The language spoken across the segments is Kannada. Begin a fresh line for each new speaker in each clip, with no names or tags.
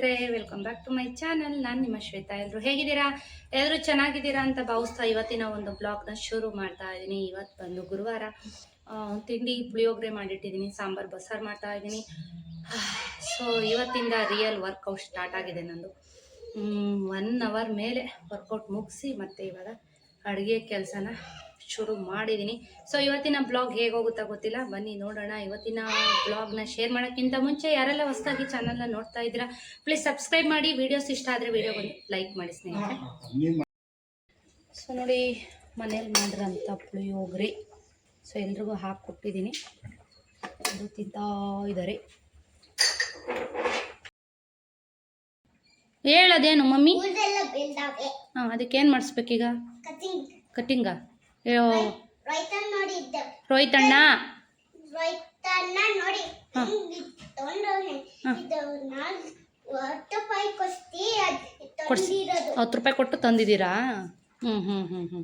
ಸ್ನೇಹಿತರೆ welcome back to my channel ನಾನು ನಿಮ್ಮ ಶ್ವೇತಾ. ಎಲ್ಲರೂ ಹೇಗಿದ್ದೀರಾ? ಎಲ್ಲರೂ ಚೆನ್ನಾಗಿದ್ದೀರಾ ಅಂತ ಭಾವಿಸ್ತಾ ಇವತ್ತಿನ ಒಂದು ಬ್ಲಾಗ್ನ ಶುರು ಮಾಡ್ತಾ ಇದ್ದೀನಿ. ಇವತ್ತು ಬಂದು ಗುರುವಾರ ತಿಂಡಿ ಪುಳಿಯೋಗರೆ ಮಾಡಿಟ್ಟಿದ್ದೀನಿ, ಸಾಂಬಾರು, ಬಸ್ಸಾರು ಮಾಡ್ತಾ ಇದ್ದೀನಿ. ಸೊ ಇವತ್ತಿಂದ ರಿಯಲ್ ವರ್ಕೌಟ್ ಸ್ಟಾರ್ಟ್ ಆಗಿದೆ ನಂದು. ಒನ್ ಅವರ್ ಮೇಲೆ ವರ್ಕೌಟ್ ಮುಗಿಸಿ ಮತ್ತೆ ಇವಾಗ ಅಡುಗೆ ಕೆಲಸನ ಶುರು ಮಾಡಿದ್ದೀನಿ. ಸೊ ಇವತ್ತಿನ ಬ್ಲಾಗ್ ಹೇಗೆ ಹೋಗುತ್ತಾ ಗೊತ್ತಿಲ್ಲ. ಬನ್ನಿ ನೋಡೋಣ. ಇವತ್ತಿನ ಬ್ಲಾಗ್ನ ಶೇರ್ ಮಾಡೋಕ್ಕಿಂತ ಮುಂಚೆ ಯಾರೆಲ್ಲ ಹೊಸದಾಗಿ ಚಾನಲ್ನ ನೋಡ್ತಾ ಇದ್ದೀರಾ ಪ್ಲೀಸ್ ಸಬ್ಸ್ಕ್ರೈಬ್ ಮಾಡಿ. ವಿಡಿಯೋಸ್ ಇಷ್ಟ ಆದರೆ ವೀಡಿಯೋ ಲೈಕ್ ಮಾಡಿ ಸ್ನೇಹಿತರೆ. ಸೊ ನೋಡಿ ಮನೇಲಿ ಮಾಡಿರೋಂಥ ಪುಳಿಯೋಗರೆ. ಸೊ ಎಲ್ರಿಗೂ ಹಾಕಿ ಕೊಟ್ಟಿದ್ದೀನಿ. ಅದು ತಿಂತಾ ಇದ್ದಾರೆ. ಹೇಳೋದೇನು ಮಮ್ಮಿ?
ಹಾ ಅದಕ್ಕೆ
ಹಾಂ ಅದಕ್ಕೇನು ಮಾಡಿಸ್ಬೇಕೀಗ?
ಕಟಿಂಗ್ ಕೊಸ್ತಿ ಅದ್
ಕೊಡ್ಸಿ. ಹತ್ತು ರೂಪಾಯಿ ಕೊಟ್ಟು ತಂದಿದ್ದೀರಾ? ಹ್ಞೂ ಹ್ಞೂ ಹ್ಞೂ ಹ್ಞೂ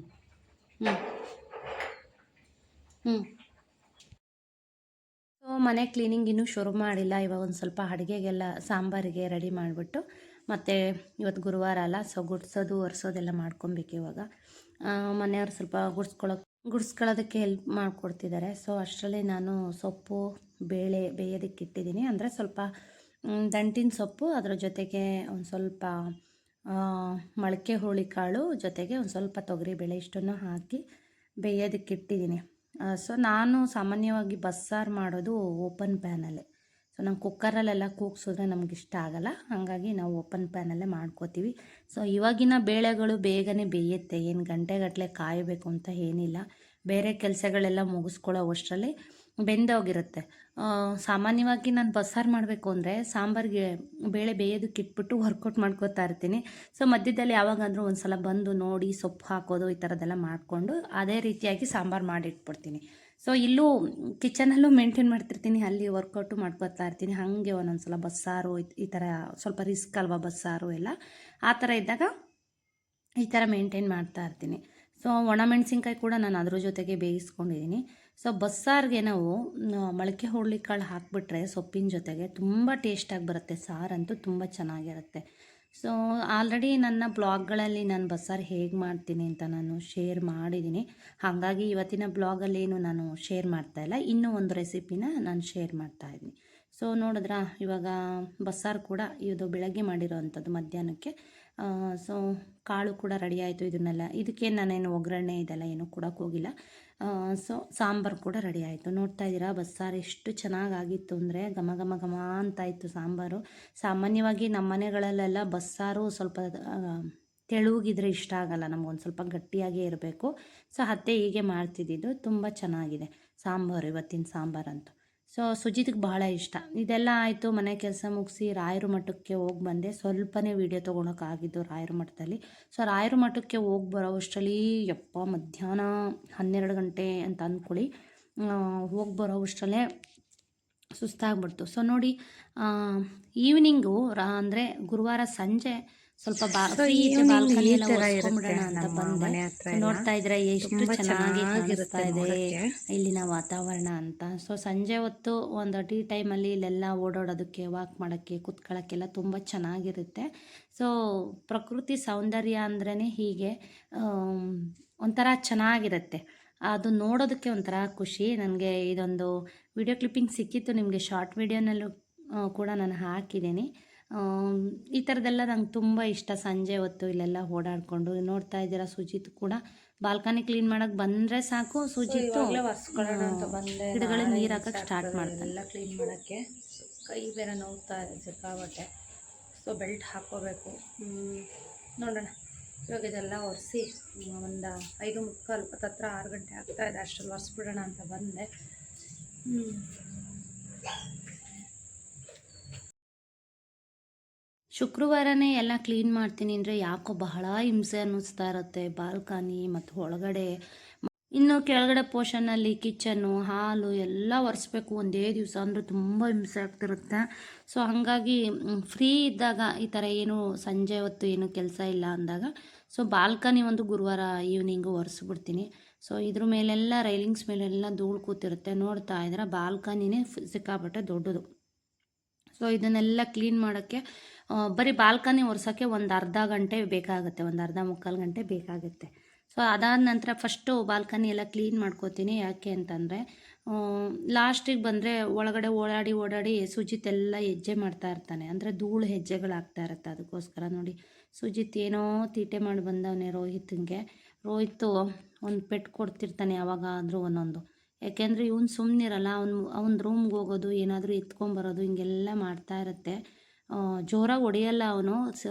ಹ್ಞೂ ಹ್ಞೂ ಸೊ ಮನೆ ಕ್ಲೀನಿಂಗ್ ಇನ್ನೂ ಶುರು ಮಾಡಿಲ್ಲ. ಇವಾಗ ಒಂದು ಸ್ವಲ್ಪ ಅಡುಗೆಗೆಲ್ಲ ಸಾಂಬಾರಿಗೆ ರೆಡಿ ಮಾಡಿಬಿಟ್ಟು ಮತ್ತು ಇವತ್ತು ಗುರುವಾರ ಅಲ್ಲ ಸೊ ಗುಡ್ಸೋದು ಒರೆಸೋದೆಲ್ಲ ಮಾಡ್ಕೊಬೇಕು ಇವಾಗ. ಮನೆಯವ್ರು ಸ್ವಲ್ಪ ಗುಡ್ಸ್ಕೊಳಕ್ಕೆ ಗುಡ್ಸ್ಕೊಳ್ಳೋದಕ್ಕೆ ಹೆಲ್ಪ್ ಮಾಡಿಕೊಡ್ತಿದ್ದಾರೆ. ಸೊ ಅಷ್ಟರಲ್ಲಿ ನಾನು ಸೊಪ್ಪು, ಬೇಳೆ ಬೇಯೋದಕ್ಕೆ ಇಟ್ಟಿದ್ದೀನಿ. ಅಂದರೆ ಸ್ವಲ್ಪ ದಂಟಿನ ಸೊಪ್ಪು, ಅದರ ಜೊತೆಗೆ ಒಂದು ಸ್ವಲ್ಪ ಮೊಳಕೆ ಹುರುಳಿಕಾಳು ಜೊತೆಗೆ ಒಂದು ಸ್ವಲ್ಪ ತೊಗರಿ ಬೇಳೆ ಇಷ್ಟನ್ನು ಹಾಕಿ ಬೇಯೋದಕ್ಕೆ ಇಟ್ಟಿದ್ದೀನಿ. ಸೊ ನಾನು ಸಾಮಾನ್ಯವಾಗಿ ಬಸ್ಸಾರು ಮಾಡೋದು ಓಪನ್ ಪ್ಯಾನಲ್ಲೇ ಸೊ ನಂಗೆ ಕುಕ್ಕರಲ್ಲೆಲ್ಲ ಕೂಗ್ಸಿದ್ರೆ ನಮ್ಗೆ ಇಷ್ಟ ಆಗಲ್ಲ. ಹಾಗಾಗಿ ನಾವು ಓಪನ್ ಪ್ಯಾನಲ್ಲೇ ಮಾಡ್ಕೋತೀವಿ. ಸೊ ಇವಾಗಿನ ಬೇಳೆಗಳು ಬೇಗನೆ ಬೇಯುತ್ತೆ. ಏನು ಗಂಟೆಗಟ್ಟಲೆ ಕಾಯಬೇಕು ಅಂತ ಏನಿಲ್ಲ. ಬೇರೆ ಕೆಲಸಗಳೆಲ್ಲ ಮುಗಿಸ್ಕೊಳ್ಳೋ ಅಷ್ಟರಲ್ಲಿ ಬೆಂದೋಗಿರುತ್ತೆ. ಸಾಮಾನ್ಯವಾಗಿ ನಾನು ಬಸ್ಸಾರು ಮಾಡಬೇಕು ಅಂದರೆ ಸಾಂಬಾರಿಗೆ ಬೇಳೆ ಬೇಯೋದಕ್ಕೆ ಇಟ್ಬಿಟ್ಟು ವರ್ಕೌಟ್ ಮಾಡ್ಕೋತಾ ಇರ್ತೀನಿ. ಸೊ ಮಧ್ಯದಲ್ಲಿ ಯಾವಾಗಾದರೂ ಒಂದು ಸಲ ಬಂದು ನೋಡಿ ಸೊಪ್ಪು ಹಾಕೋದು ಈ ಥರದ್ದೆಲ್ಲ ಮಾಡಿಕೊಂಡು ಅದೇ ರೀತಿಯಾಗಿ ಸಾಂಬಾರು ಮಾಡಿಟ್ಬಿಡ್ತೀನಿ. ಸೊ ಇಲ್ಲೂ ಕಿಚನಲ್ಲೂ ಮೇಂಟೈನ್ ಮಾಡ್ತಿರ್ತೀನಿ. ಅಲ್ಲಿ ವರ್ಕೌಟು ಮಾಡ್ಕೊತಾ ಇರ್ತೀನಿ. ಹಾಗೆ ಒಂದೊಂದು ಸಲ ಬಸ್ಸಾರು ಈ- ಥರ ಸ್ವಲ್ಪ ರಿಸ್ಕ್ ಅಲ್ವಾ ಬಸ್ಸಾರು ಎಲ್ಲ? ಆ ಥರ ಇದ್ದಾಗ ಈ ಥರ ಮೇಂಟೈನ್ ಮಾಡ್ತಾ ಇರ್ತೀನಿ. ಸೊ ಒಣಮೆಣಸಿನ್ಕಾಯಿ ಕೂಡ ನಾನು ಅದ್ರ ಜೊತೆಗೆ ಬೇಯಿಸ್ಕೊಂಡಿದ್ದೀನಿ. ಸೊ ಬಸ್ಸಾರಿಗೆ ನಾವು ಮೊಳಕೆ ಹುರುಳಿಕಾಳು ಹಾಕಿಬಿಟ್ರೆ ಸೊಪ್ಪಿನ ಜೊತೆಗೆ ತುಂಬ ಟೇಸ್ಟಾಗಿ ಬರುತ್ತೆ. ಸಾರಂತೂ ತುಂಬ ಚೆನ್ನಾಗಿರುತ್ತೆ. ಸೊ ಆಲ್ರೆಡಿ ನನ್ನ ಬ್ಲಾಗ್ಗಳಲ್ಲಿ ನಾನು ಬಸ್ಸಾರು ಹೇಗೆ ಮಾಡ್ತೀನಿ ಅಂತ ನಾನು ಶೇರ್ ಮಾಡಿದ್ದೀನಿ. ಹಾಗಾಗಿ ಇವತ್ತಿನ ಬ್ಲಾಗಲ್ಲಿ ಏನು ನಾನು ಶೇರ್ ಮಾಡ್ತಾ ಇಲ್ಲ. ಇನ್ನೂ ಒಂದು ರೆಸಿಪಿನ ನಾನು ಶೇರ್ ಮಾಡ್ತಾ ಇದ್ದೀನಿ. ಸೊ ನೋಡಿದ್ರ, ಇವಾಗ ಬಸ್ಸಾರು ಕೂಡ ಇದು ಬೆಳಗ್ಗೆ ಮಾಡಿರೋ ಅಂಥದ್ದು ಮಧ್ಯಾಹ್ನಕ್ಕೆ ಸೊ ಕಾಳು ಕೂಡ ರೆಡಿ ಆಯಿತು ಇದನ್ನೆಲ್ಲ. ಇದಕ್ಕೆ ನಾನೇನು ಒಗ್ಗರಣೆ ಇದೆಲ್ಲ ಏನು ಕೊಡೋಕೆ ಹೋಗಿಲ್ಲ. ಸೊ ಸಾಂಬಾರು ಕೂಡ ರೆಡಿ ಆಯಿತು. ನೋಡ್ತಾ ಇದ್ದೀರಾ, ಬಸ್ಸಾರು ಎಷ್ಟು ಚೆನ್ನಾಗಾಗಿತ್ತು ಅಂದರೆ ಘಮ ಘಮ ಘಮ ಅಂತ ಇತ್ತು ಸಾಂಬಾರು. ಸಾಮಾನ್ಯವಾಗಿ ನಮ್ಮ ಮನೆಗಳಲ್ಲೆಲ್ಲ ಬಸ್ಸಾರು ಸ್ವಲ್ಪ ತೆಳುಗಿದ್ರೆ ಇಷ್ಟ ಆಗಲ್ಲ ನಮಗೊಂದು ಸ್ವಲ್ಪ ಗಟ್ಟಿಯಾಗೇ ಇರಬೇಕು. ಸೊ ಅತ್ತೆ ಹೀಗೆ ಮಾಡ್ತಿದ್ದಿದ್ದು, ತುಂಬ ಚೆನ್ನಾಗಿದೆ. ಸಾಂಬಾರು, ಇವತ್ತಿನ ಸಾಂಬಾರಂತೂ ಸೊ ಸುಜಿತ್ಗೆ ಬಹಳ ಇಷ್ಟ. ಇದೆಲ್ಲ ಆಯಿತು, ಮನೆ ಕೆಲಸ ಮುಗಿಸಿ ರಾಯರ ಮಠಕ್ಕೆ ಹೋಗಿ ಬಂದೆ. ಸ್ವಲ್ಪನೇ ವೀಡಿಯೋ ತೊಗೊಳಕ್ಕಾಗಿದ್ದು ರಾಯರ ಮಠದಲ್ಲಿ. ಸೊ ರಾಯರ ಮಠಕ್ಕೆ ಹೋಗಿ ಬರೋವಷ್ಟರಲ್ಲಿ ಯಪ್ಪ, ಮಧ್ಯಾಹ್ನ ಹನ್ನೆರಡು ಗಂಟೆ ಅಂತ ಅಂದ್ಕೊಳ್ಳಿ ಹೋಗಿ ಬರೋವಷ್ಟರಲ್ಲೇ ಸುಸ್ತಾಗ್ಬಿಡ್ತು. ಸೊ ನೋಡಿ ಈವ್ನಿಂಗು ರಾ, ಅಂದರೆ ಗುರುವಾರ ಸಂಜೆ ಸ್ವಲ್ಪ ಬಾಲ್ಕನಿ ಎಲ್ಲ ಅಂತ ಬಂದೆ. ನೋಡ್ತಾ ಇದ್ರೆ ಎಷ್ಟು ಚೆನ್ನಾಗಿ ಕಾಣಿಸ್ತಾ ಇದೆ ಇಲ್ಲಿನ ವಾತಾವರಣ ಅಂತ. ಸೊ ಸಂಜೆ ಹೊತ್ತು ಒಂದು ಟೀ ಟೈಮಲ್ಲಿ ಇಲ್ಲೆಲ್ಲ ಓಡಾಡೋದಕ್ಕೆ ವಾಕ್ ಮಾಡೋಕ್ಕೆ ಕುತ್ಕೊಳ್ಳೋಕ್ಕೆಲ್ಲ ತುಂಬ ಚೆನ್ನಾಗಿರುತ್ತೆ. ಸೊ ಪ್ರಕೃತಿ ಸೌಂದರ್ಯ ಅಂದ್ರೇ ಹೀಗೆ ಒಂಥರ ಚೆನ್ನಾಗಿರುತ್ತೆ. ಅದು ನೋಡೋದಕ್ಕೆ ಒಂಥರ ಖುಷಿ. ನನಗೆ ಇದೊಂದು ವಿಡಿಯೋ ಕ್ಲಿಪ್ಪಿಂಗ್ ಸಿಕ್ಕಿತ್ತು. ನಿಮಗೆ ಶಾರ್ಟ್ ವಿಡಿಯೋನಲ್ಲೂ ಕೂಡ ನಾನು ಹಾಕಿದ್ದೀನಿ. ಈ ಥರದ್ದೆಲ್ಲ ನಂಗೆ ತುಂಬ ಇಷ್ಟ ಸಂಜೆ ಹೊತ್ತು ಇಲ್ಲೆಲ್ಲ ಓಡಾಡಿಕೊಂಡು. ನೋಡ್ತಾ ಇದ್ದೀರಾ ಸುಜಿತ್ ಕೂಡ. ಬಾಲ್ಕನಿ ಕ್ಲೀನ್ ಮಾಡೋಕೆ ಬಂದರೆ ಸಾಕು ಸುಜಿತ್ ಗಿಡಗಳಿಗೆ ನೀರು ಹಾಕೋಕ್ಕೆ ಸ್ಟಾರ್ಟ್ ಮಾಡ್ತಾರೆ.
ಎಲ್ಲ ಕ್ಲೀನ್ ಮಾಡೋಕ್ಕೆ. ಕೈ ಬೇರೆ ನೋವ್ತಾ ಇದೆ ಸಿಕ್ಕಾಬಟ್ಟೆ ಸೊ ಬೆಲ್ಟ್ ಹಾಕ್ಕೋಬೇಕು. ನೋಡೋಣ. ಇವಾಗ ಇದೆಲ್ಲ ಒರೆಸಿ ಒಂದು ಐದು ಮುಕ್ಕಾಲು ಹತ್ತತ್ರ ಆರು ಗಂಟೆ ಆಗ್ತಾಯಿದೆ ಅಷ್ಟರಲ್ಲಿ ಒರೆಸ್ಬಿಡೋಣ ಅಂತ ಬಂದೆ.
ಶುಕ್ರವಾರನೇ ಎಲ್ಲ ಕ್ಲೀನ್ ಮಾಡ್ತೀನಿ ಅಂದರೆ ಯಾಕೋ ಬಹಳ ಹಿಂಸೆ ಅನ್ನಿಸ್ತಾ ಇರುತ್ತೆ. ಬಾಲ್ಕನಿ ಮತ್ತು ಒಳಗಡೆ ಇನ್ನು ಕೆಳಗಡೆ ಪೋರ್ಷನಲ್ಲಿ ಕಿಚನ್ನು ಹಾಲು ಎಲ್ಲ ಒರೆಸ್ಬೇಕು. ಒಂದೇ ದಿವಸ ಅಂದರೆ ತುಂಬ ಹಿಂಸೆ ಆಗ್ತಿರುತ್ತೆ. ಸೊ ಹಾಗಾಗಿ ಫ್ರೀ ಇದ್ದಾಗ ಈ ಥರ ಏನು ಸಂಜೆ ಹೊತ್ತು ಏನು ಕೆಲಸ ಇಲ್ಲ ಅಂದಾಗ ಸೊ ಬಾಲ್ಕನಿ ಒಂದು ಗುರುವಾರ ಈವ್ನಿಂಗು ಒರೆಸ್ಬಿಡ್ತೀನಿ. ಸೊ ಇದ್ರ ಮೇಲೆಲ್ಲ ರೈಲಿಂಗ್ಸ್ ಮೇಲೆಲ್ಲ ಧೂಳು ಕೂತಿರುತ್ತೆ. ನೋಡ್ತಾ ಇದ್ರೆ ಬಾಲ್ಕನಿನೇ ಸಿಕ್ಕಾಪಟ್ಟೆ ದೊಡ್ಡದು. ಸೊ ಇದನ್ನೆಲ್ಲ ಕ್ಲೀನ್ ಮಾಡೋಕ್ಕೆ ಬರೀ ಬಾಲ್ಕನಿ ಒರೆಸೋಕ್ಕೆ ಒಂದು ಅರ್ಧ ಗಂಟೆ ಬೇಕಾಗುತ್ತೆ, ಒಂದು ಅರ್ಧ ಮುಕ್ಕಾಲು ಗಂಟೆ ಬೇಕಾಗುತ್ತೆ. ಸೊ ಅದಾದ ನಂತರ ಫಸ್ಟು ಬಾಲ್ಕನಿ ಎಲ್ಲ ಕ್ಲೀನ್ ಮಾಡ್ಕೋತೀನಿ. ಯಾಕೆ ಅಂತಂದರೆ ಲಾಸ್ಟಿಗೆ ಬಂದರೆ ಒಳಗಡೆ ಓಡಾಡಿ ಓಡಾಡಿ ಸುಜಿತ್ ಎಲ್ಲ ಹೆಜ್ಜೆ ಮಾಡ್ತಾ ಇರ್ತಾನೆ. ಅಂದರೆ ಧೂಳು ಹೆಜ್ಜೆಗಳಾಗ್ತಾ ಇರುತ್ತೆ ಅದಕ್ಕೋಸ್ಕರ ನೋಡಿ. ಸುಜಿತ್ ಏನೋ ತೀಟೆ ಮಾಡಿ ಬಂದವನೇ ರೋಹಿತ್ಗೆ. ರೋಹಿತ್ ಒಂದು ಪೆಟ್ಟು ಕೊಡ್ತಿರ್ತಾನೆ ಯಾವಾಗಾದರೂ ಒಂದೊಂದು. ಯಾಕೆಂದರೆ ಇವ್ನು ಸುಮ್ಮನಿರಲ್ಲ ಅವ್ನು, ಅವ್ನ ರೂಮ್ಗೆ ಹೋಗೋದು, ಏನಾದರೂ ಎತ್ಕೊಂಬರೋದು ಹಿಂಗೆಲ್ಲ ಮಾಡ್ತಾ ಇರುತ್ತೆ. ಜೋರಾಗಿ ಹೊಡೆಯಲ್ಲ ಅವನು. ಸ,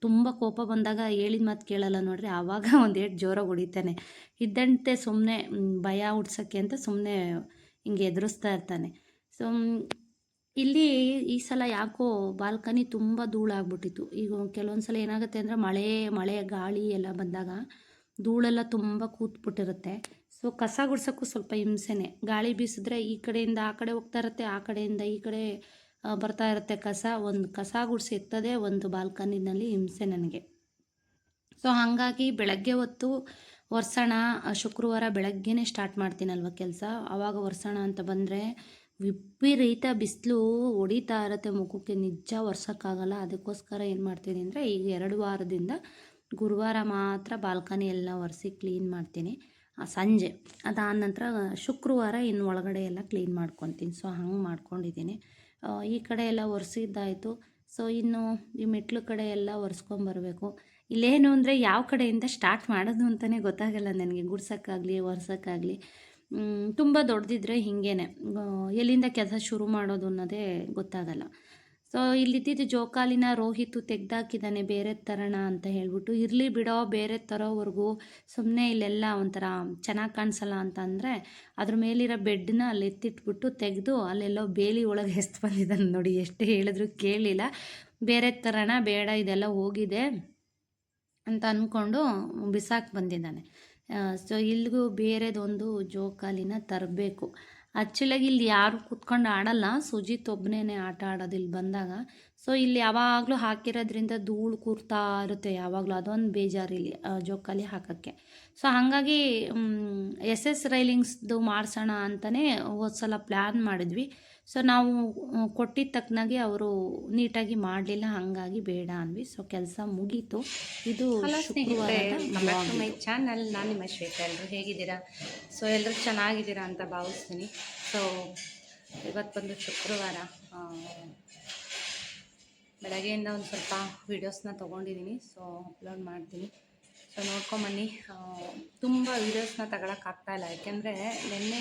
ತುಂಬ ಕೋಪ ಬಂದಾಗ ಹೇಳಿದ ಮಾತು ಕೇಳಲ್ಲ ನೋಡ್ರಿ, ಆವಾಗ ಒಂದು ಏಟು ಜೋರಾಗಿ ಹೊಡಿತಾನೆ. ಇದ್ದಂತೆ ಸುಮ್ಮನೆ ಭಯ ಹುಡ್ಸೋಕ್ಕೆ ಅಂತ ಸುಮ್ಮನೆ ಹಿಂಗೆ ಎದುರಿಸ್ತಾ ಇರ್ತಾನೆ. ಸೊ ಇಲ್ಲಿ ಈ ಸಲ ಯಾಕೋ ಬಾಲ್ಕನಿ ತುಂಬ ಧೂಳಾಗ್ಬಿಟ್ಟಿತ್ತು ಈಗ ಕೆಲವೊಂದು ಸಲ ಏನಾಗುತ್ತೆ ಅಂದರೆ ಮಳೆ ಮಳೆ, ಗಾಳಿ ಎಲ್ಲ ಬಂದಾಗ ಧೂಳೆಲ್ಲ ತುಂಬ ಕೂತ್ಬಿಟ್ಟಿರುತ್ತೆ. ಸೊ, ಕಸ ಗುಡ್ಸೋಕ್ಕೂ ಸ್ವಲ್ಪ ಹಿಂಸೆನೆ. ಗಾಳಿ ಬೀಸಿದ್ರೆ ಈ ಕಡೆಯಿಂದ ಆ ಕಡೆ ಹೋಗ್ತಾ ಇರುತ್ತೆ, ಆ ಕಡೆಯಿಂದ ಈ ಕಡೆ ಬರ್ತಾ ಇರುತ್ತೆ ಕಸ. ಒಂದು ಕಸ ಗುಡಿಸಿ ಎತ್ತದೆ, ಒಂದು ಬಾಲ್ಕನಿನಲ್ಲಿ ಹಿಂಸೆ ನನಗೆ. ಸೊ ಹಾಗಾಗಿ ಬೆಳಗ್ಗೆ ಹೊತ್ತು ವರ್ಷಣ ಶುಕ್ರವಾರ ಬೆಳಗ್ಗೆನೇ ಸ್ಟಾರ್ಟ್ ಮಾಡ್ತೀನಲ್ವ ಕೆಲಸ. ಆವಾಗ ವರ್ಷಣ ಅಂತ ಬಂದರೆ ವಿಪರೀತ ಬಿಸಿಲು ಹೊಡಿತಾ ಇರುತ್ತೆ ಮುಖಕ್ಕೆ. ನಿಜ ಒರ್ಸೋಕ್ಕಾಗಲ್ಲ ಅದಕ್ಕೋಸ್ಕರ ಏನು ಮಾಡ್ತೀನಿ ಅಂದರೆ ಈಗ ಎರಡು ವಾರದಿಂದ ಗುರುವಾರ ಮಾತ್ರ ಬಾಲ್ಕನಿ ಎಲ್ಲ ಒರೆಸಿ ಕ್ಲೀನ್ ಮಾಡ್ತೀನಿ. ಸಂಜೆ ಅದಾದ ನಂತರ ಶುಕ್ರವಾರ ಇನ್ನು ಒಳಗಡೆ ಎಲ್ಲ ಕ್ಲೀನ್ ಮಾಡ್ಕೊತೀನಿ. ಸೊ ಹಂಗೆ ಮಾಡ್ಕೊಂಡಿದ್ದೀನಿ. ಈ ಕಡೆ ಎಲ್ಲ ಒರೆಸಿದ್ದಾಯಿತು. ಸೊ ಇನ್ನು ಈ ಮೆಟ್ಲು ಕಡೆ ಎಲ್ಲ ಒರೆಸ್ಕೊಂಬರ್ಬೇಕು ಇಲ್ಲೇನು ಅಂದರೆ ಯಾವ ಕಡೆಯಿಂದ ಸ್ಟಾರ್ಟ್ ಮಾಡೋದು ಅಂತಲೇ ಗೊತ್ತಾಗಲ್ಲ ನನಗೆ. ಗುಡ್ಸೋಕ್ಕಾಗಲಿ, ಒರೆಸೋಕ್ಕಾಗಲಿ. ತುಂಬ ದೊಡ್ಡದಿದ್ರೆ ಹೀಗೇನೆ. ಎಲ್ಲಿಂದ ಕೆಲಸ ಶುರು ಮಾಡೋದು ಅನ್ನೋದೇ ಗೊತ್ತಾಗಲ್ಲ. ಸೊ ಇಲ್ಲಿದ್ದಿದ್ದು ಜೋಕಾಲಿನ ರೋಹಿತು ತೆಗ್ದಾಕಿದ್ದಾನೆ, ಬೇರೆ ತರೋಣ ಅಂತ ಹೇಳ್ಬಿಟ್ಟು. ಇರಲಿ ಬಿಡೋ, ಬೇರೆ ತರೋವರೆಗೂ ಸುಮ್ಮನೆ ಇಲ್ಲೆಲ್ಲ ಒಂಥರ ಚೆನ್ನಾಗಿ ಕಾಣಿಸಲ್ಲ ಅಂತ ಅಂದರೆ, ಅದ್ರ ಮೇಲಿರೋ ಬೆಡ್ನ ಅಲ್ಲಿ ಎತ್ತಿಟ್ಬಿಟ್ಟು ತೆಗೆದು ಅಲ್ಲೆಲ್ಲೋ ಬೇಲಿ ಒಳಗೆ ಎಸ್ತು ಬಂದಿದ್ದಾನೆ ನೋಡಿ, ಎಷ್ಟು ಹೇಳಿದ್ರು ಕೇಳಿಲ್ಲ. ಬೇರೆ ತರೋಣ, ಬೇಡ, ಇದೆಲ್ಲ ಹೋಗಿದೆ ಅಂತ ಅಂದ್ಕೊಂಡು ಬಿಸಾಕಿ ಬಂದಿದ್ದಾನೆ. ಸೊ ಇಲ್ಲಿಗೂ ಬೇರೆದೊಂದು ಜೋಕಾಲಿನ ತರಬೇಕು. ಆ್ಯಕ್ಚುಲಾಗಿ ಇಲ್ಲಿ ಯಾರು ಕೂತ್ಕೊಂಡು ಆಡಲ್ಲ. ಸುಜಿತ್ ಒಬ್ಬನೇ ಆಟ ಆಡೋದು ಇಲ್ಲಿ ಬಂದಾಗ. ಸೊ ಇಲ್ಲಿ ಯಾವಾಗಲೂ ಹಾಕಿರೋದ್ರಿಂದ ಧೂಳು ಕೂರ್ತಾ ಇರುತ್ತೆ ಯಾವಾಗಲೂ. ಅದೊಂದು ಬೇಜಾರು ಇಲ್ಲಿ ಜೋಕಾಲಿ ಹಾಕೋಕ್ಕೆ. ಸೊ ಹಾಗಾಗಿ ಎಸ್ ಎಸ್ ರೈಲಿಂಗ್ಸ್ದು ಮಾಡಿಸೋಣ ಅಂತಲೇ ಹೋದ ಸಲ ಪ್ಲ್ಯಾನ್ ಮಾಡಿದ್ವಿ. ಸೊ ನಾವು ಕೊಟ್ಟಿದ್ದ ತಕ್ಕನಾಗೆ ಅವರು ನೀಟಾಗಿ ಮಾಡಲಿಲ್ಲ ಹಾಗಾಗಿ ಬೇಡ ಅಂದ್ವಿ. ಸೊ ಕೆಲಸ ಮುಗೀತು. ಇದು
ಮೈ. ಚಾನಲ್ ನಾನು ನಿಮ್ಮ ಶ್ವೇತ ಎಲ್ಲರೂ ಹೇಗಿದ್ದೀರಾ? ಸೊ ಎಲ್ಲರೂ ಚೆನ್ನಾಗಿದ್ದೀರಾ ಅಂತ ಭಾವಿಸ್ತೀನಿ. ಸೊ ಇವತ್ತು ಬಂದು ಶುಕ್ರವಾರ ಬೆಳಗ್ಗೆಯಿಂದ ಒಂದು ಸ್ವಲ್ಪ ವೀಡಿಯೋಸ್ನ ತೊಗೊಂಡಿದ್ದೀನಿ ಸೊ ಅಪ್ಲೋಡ್ ಮಾಡ್ತೀನಿ. ಸೊ ನೋಡ್ಕೊಂಬನ್ನಿ. ತುಂಬ ವೀಡಿಯೋಸ್ನ ತಗೊಳಕ್ಕಾಗ್ತಾ ಇಲ್ಲ. ಯಾಕೆಂದರೆ ನಿನ್ನೆ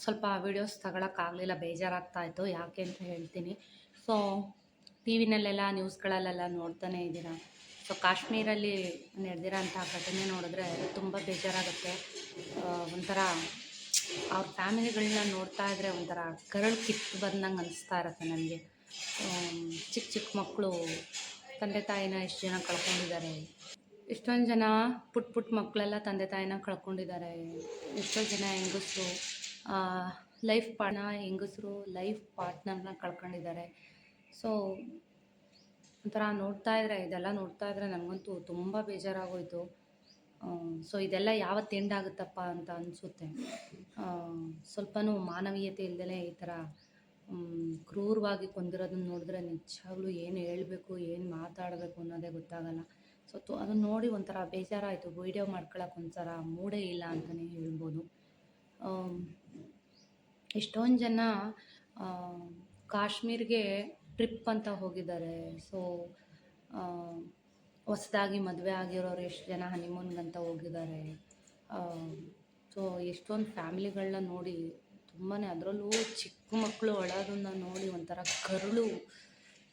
ಸ್ವಲ್ಪ ವೀಡಿಯೋಸ್ ತಗೊಳಕ್ಕಾಗಲಿಲ್ಲ ಬೇಜಾರಾಗ್ತಾ ಇತ್ತು. ಯಾಕೆ ಅಂತ ಹೇಳ್ತೀನಿ. ಸೊ ಟಿ ವಿನಲ್ಲೆಲ್ಲ ನ್ಯೂಸ್ಗಳಲ್ಲೆಲ್ಲ ನೋಡ್ತಾನೆ ಇದ್ದೀರಾ? ಸೊ ಕಾಶ್ಮೀರಲ್ಲಿ ನಡೆದಿರೋಂಥ ಘಟನೆ ನೋಡಿದ್ರೆ ತುಂಬ ಬೇಜಾರಾಗುತ್ತೆ. ಒಂಥರ ಅವ್ರ ಫ್ಯಾಮಿಲಿಗಳನ್ನ ನೋಡ್ತಾ ಇದ್ರೆ ಒಂಥರ ಕರಳು ಕಿತ್ತು ಬಂದಂಗೆ ಅನಿಸ್ತಾ ಇರುತ್ತೆ ನನಗೆ. ಚಿಕ್ಕ ಚಿಕ್ಕ ಮಕ್ಕಳು ತಂದೆ ತಾಯಿನ ಎಷ್ಟು ಜನ ಕಳ್ಕೊಂಡಿದ್ದಾರೆ? ಎಷ್ಟೊಂದು ಜನ ಪುಟ್ ಪುಟ್ ಮಕ್ಕಳೆಲ್ಲ ತಂದೆ ತಾಯಿನ ಕಳ್ಕೊಂಡಿದ್ದಾರೆ. ಎಷ್ಟೊಂದು ಜನ ಹೆಂಗಸರು ಲೈಫ್ ಪಾರ್ಟ್ನ ಹೆಂಗಸರು ಲೈಫ್ ಪಾರ್ಟ್ನರ್ನ ಕಳ್ಕೊಂಡಿದ್ದಾರೆ. ಸೊ ಒಂಥರ ನೋಡ್ತಾ ಇದ್ರೆ, ಇದೆಲ್ಲ ನೋಡ್ತಾ ಇದ್ರೆ ನನಗಂತೂ ತುಂಬ ಬೇಜಾರಾಗೋಯಿತು. ಸೊ ಇದೆಲ್ಲ ಯಾವತ್ತು ಎಂಡ್ ಆಗುತ್ತಪ್ಪ ಅಂತ ಅನಿಸುತ್ತೆ. ಸ್ವಲ್ಪನೂ ಮಾನವೀಯತೆ ಇಲ್ಲದೆ ಈ ಥರ ಕ್ರೂರವಾಗಿ ಕೊಂದಿರೋದನ್ನ ನೋಡಿದ್ರೆ ನಿಜವಾಗ್ಲೂ ಏನು ಹೇಳಬೇಕು, ಏನು ಮಾತಾಡಬೇಕು ಅನ್ನೋದೇ ಗೊತ್ತಾಗಲ್ಲ. ಸೊ ಅದನ್ನ ನೋಡಿ ಒಂಥರ ಬೇಜಾರಾಯಿತು. ವೀಡಿಯೋ ಮಾಡ್ಕೊಳಕ್ಕೆ ಒಂಥರ ಮೂಡೇ ಇಲ್ಲ ಅಂತಲೇ ಹೇಳ್ಬೋದು. ಎಷ್ಟೊಂದು ಜನ ಕಾಶ್ಮೀರ್ಗೆ ಟ್ರಿಪ್ ಅಂತ ಹೋಗಿದ್ದಾರೆ. ಸೊ ಹೊಸದಾಗಿ ಮದುವೆ ಆಗಿರೋರು ಎಷ್ಟು ಜನ ಹನಿಮೂನ್ಗಂತ ಹೋಗಿದ್ದಾರೆ. ಸೊ ಎಷ್ಟೊಂದು ಫ್ಯಾಮಿಲಿಗಳನ್ನ ನೋಡಿ ತುಂಬಾ ಅದರಲ್ಲೂ ಚಿಕ್ಕ ಮಕ್ಕಳು ಅಳೋದನ್ನ ನೋಡಿ ಒಂಥರ ಕರುಳು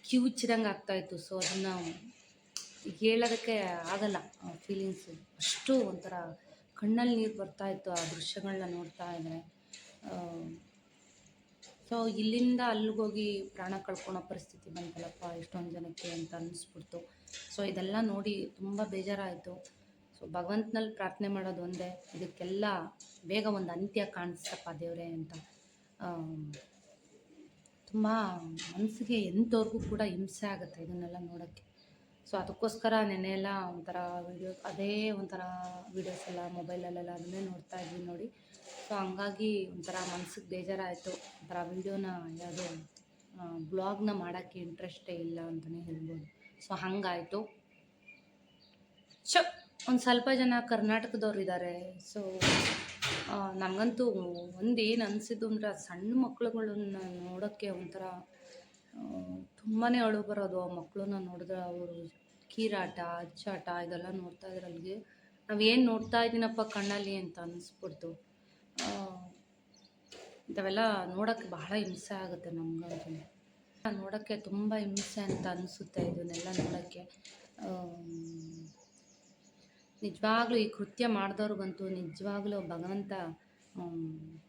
ಕಿವುಚಿದಂಗೆ ಆಗ್ತಾಯಿತ್ತು ಸೊ ಅದನ್ನು ಹೇಳೋದಕ್ಕೆ ಆಗಲ್ಲ ಫೀಲಿಂಗ್ಸ್ ಅಷ್ಟು ಒಂಥರ ಕಣ್ಣಲ್ಲಿ ನೀರು ಬರ್ತಾ ಇತ್ತು ಆ ದೃಶ್ಯಗಳನ್ನ ನೋಡ್ತಾ ಇದ್ದರೆ ಸೊ ಇಲ್ಲಿಂದ ಅಲ್ಲಿಗೋಗಿ ಪ್ರಾಣ ಕಳ್ಕೊಳೋ ಪರಿಸ್ಥಿತಿ ಬಂತಲ್ಲಪ್ಪ ಇಷ್ಟೊಂದು ಜನಕ್ಕೆ ಅಂತ ಅನ್ನಿಸ್ಬಿಡ್ತು. ಸೊ ಇದೆಲ್ಲ ನೋಡಿ ತುಂಬ ಬೇಜಾರಾಯಿತು. ಸೊ ಭಗವಂತನಲ್ಲಿ ಪ್ರಾರ್ಥನೆ ಮಾಡೋದು ಒಂದೇ, ಇದಕ್ಕೆಲ್ಲ ಬೇಗ ಒಂದು ಅಂತ್ಯ ಕಾಣಿಸ್ತಪ್ಪ ದೇವರೇ ಅಂತ. ತುಂಬ ಮನಸ್ಸಿಗೆ ಎಂಥವ್ರಿಗೂ ಕೂಡ ಹಿಂಸೆ ಆಗುತ್ತೆ ಇದನ್ನೆಲ್ಲ ನೋಡೋಕ್ಕೆ. ಸೊ ಅದಕ್ಕೋಸ್ಕರ ನೆನ್ನೆ ಎಲ್ಲ ಒಂಥರ ವೀಡಿಯೋ ಅದೇ ಒಂಥರ ವೀಡಿಯೋಸ್ ಎಲ್ಲ ಮೊಬೈಲಲ್ಲೆಲ್ಲ ಅದನ್ನೇ ನೋಡ್ತಾ ಇದ್ವಿ ನೋಡಿ. ಸೊ ಹಂಗಾಗಿ ಒಂಥರ ಮನ್ಸಿಗೆ ಬೇಜಾರಾಯಿತು. ಒಂಥರ ವೀಡಿಯೋನ ಯಾವುದು ಬ್ಲಾಗ್ನ ಮಾಡೋಕ್ಕೆ ಇಂಟ್ರೆಸ್ಟೇ ಇಲ್ಲ ಅಂತಲೇ ಹೇಳ್ಬೋದು. ಸೊ ಹಾಗಾಯಿತು. ಸೊ ಒಂದು ಸ್ವಲ್ಪ ಜನ ಕರ್ನಾಟಕದವ್ರು ಇದ್ದಾರೆ ಸೊ ನನಗಂತೂ ಒಂದು ಏನು ಅನಿಸಿದ್ದು ಅಂದರೆ, ಸಣ್ಣ ಮಕ್ಳುಗಳನ್ನ ನೋಡೋಕ್ಕೆ ಒಂಥರ ತುಂಬಾ ಅಳು ಬರೋದು ಆ ಮಕ್ಕಳನ್ನ ನೋಡಿದ್ರೆ ಅವರು ಕೀರಾಟ, ಅಚ್ಚಾಟ ಇದೆಲ್ಲ ನೋಡ್ತಾ ಇದ್ರೆ ಅಲ್ಲಿಗೆ ಏನು ನೋಡ್ತಾ ಇದ್ದೀನಪ್ಪ ಕಣ್ಣಲ್ಲಿ ಅಂತ ಅನ್ನಿಸ್ಬಿಡ್ತು. ಇಂಥವೆಲ್ಲ ನೋಡೋಕ್ಕೆ ಬಹಳ ಹಿಂಸೆ ಆಗುತ್ತೆ ನಮಗಂತೂ. ನೋಡೋಕ್ಕೆ ತುಂಬ ಹಿಂಸೆ ಅಂತ ಅನಿಸುತ್ತೆ ಇದನ್ನೆಲ್ಲ ನೋಡೋಕ್ಕೆ. ನಿಜವಾಗ್ಲೂ ಈ ಕೃತ್ಯ ಮಾಡಿದವ್ರಿಗಂತೂ ನಿಜವಾಗ್ಲೂ ಭಗವಂತ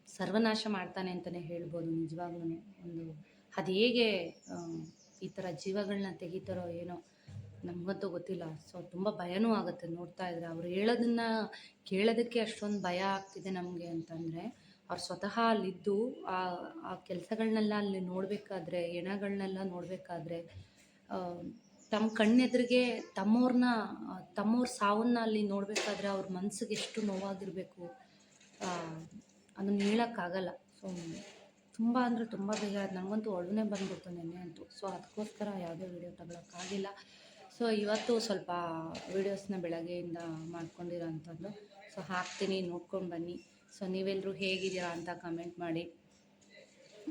ಸರ್ವನಾಶ ಮಾಡ್ತಾನೆ ಅಂತಲೇ ಹೇಳ್ಬೋದು ನಿಜವಾಗ್ಲೂ ಒಂದು ಅದು ಹೇಗೆ ಈ ಥರ ಜೀವಗಳನ್ನ ತೆಗಿತಾರೋ ಏನೋ ನಮಗಂತೂ ಗೊತ್ತಿಲ್ಲ. ಸೊ ತುಂಬ ಭಯನೂ ಆಗುತ್ತೆ ನೋಡ್ತಾ ಇದ್ರೆ. ಅವ್ರು ಹೇಳೋದನ್ನ ಕೇಳೋದಕ್ಕೆ ಅಷ್ಟೊಂದು ಭಯ ಆಗ್ತಿದೆ ನಮಗೆ ಅಂತಂದರೆ, ಅವ್ರು ಸ್ವತಃ ಅಲ್ಲಿದ್ದು ಆ ಆ ಕೆಲಸಗಳನ್ನೆಲ್ಲ ಅಲ್ಲಿ ನೋಡಬೇಕಾದ್ರೆ ಹೆಣಗಳನ್ನೆಲ್ಲ ನೋಡಬೇಕಾದ್ರೆ ತಮ್ಮ ಕಣ್ಣೆದುರಿಗೆ ತಮ್ಮವ್ರನ್ನ ತಮ್ಮವ್ರ ಸಾವನ್ನ ಅಲ್ಲಿ ನೋಡಬೇಕಾದ್ರೆ ಅವ್ರ ಮನಸ್ಸಿಗೆ ಎಷ್ಟು ನೋವಾಗಿರಬೇಕು. ಅದನ್ನು ಹೇಳೋಕ್ಕಾಗಲ್ಲ. ಸೊ ತುಂಬ ಅಂದರೆ ತುಂಬ ಬೇಜಾರು ನನಗಂತೂ ಒಡನೆ ಬಂದ್ಬಿಡ್ತು ನೆನ್ನೆ ಅಂತೂ. ಸೊ ಅದಕ್ಕೋಸ್ಕರ ಯಾವುದೇ ವೀಡಿಯೋ ತಗೊಳಕ್ಕಾಗಿಲ್ಲ. ಸೊ ಇವತ್ತು ಸ್ವಲ್ಪ ವೀಡಿಯೋಸ್ನ ಬೆಳಗ್ಗೆಯಿಂದ ಮಾಡ್ಕೊಂಡಿರೋ ಅಂಥದ್ದು. ಸೊ ಹಾಕ್ತೀನಿ, ನೋಡ್ಕೊಂಡು ಬನ್ನಿ. ಸೊ ನೀವೆಲ್ಲರೂ ಹೇಗಿದ್ದೀರಾ ಅಂತ ಕಮೆಂಟ್ ಮಾಡಿ.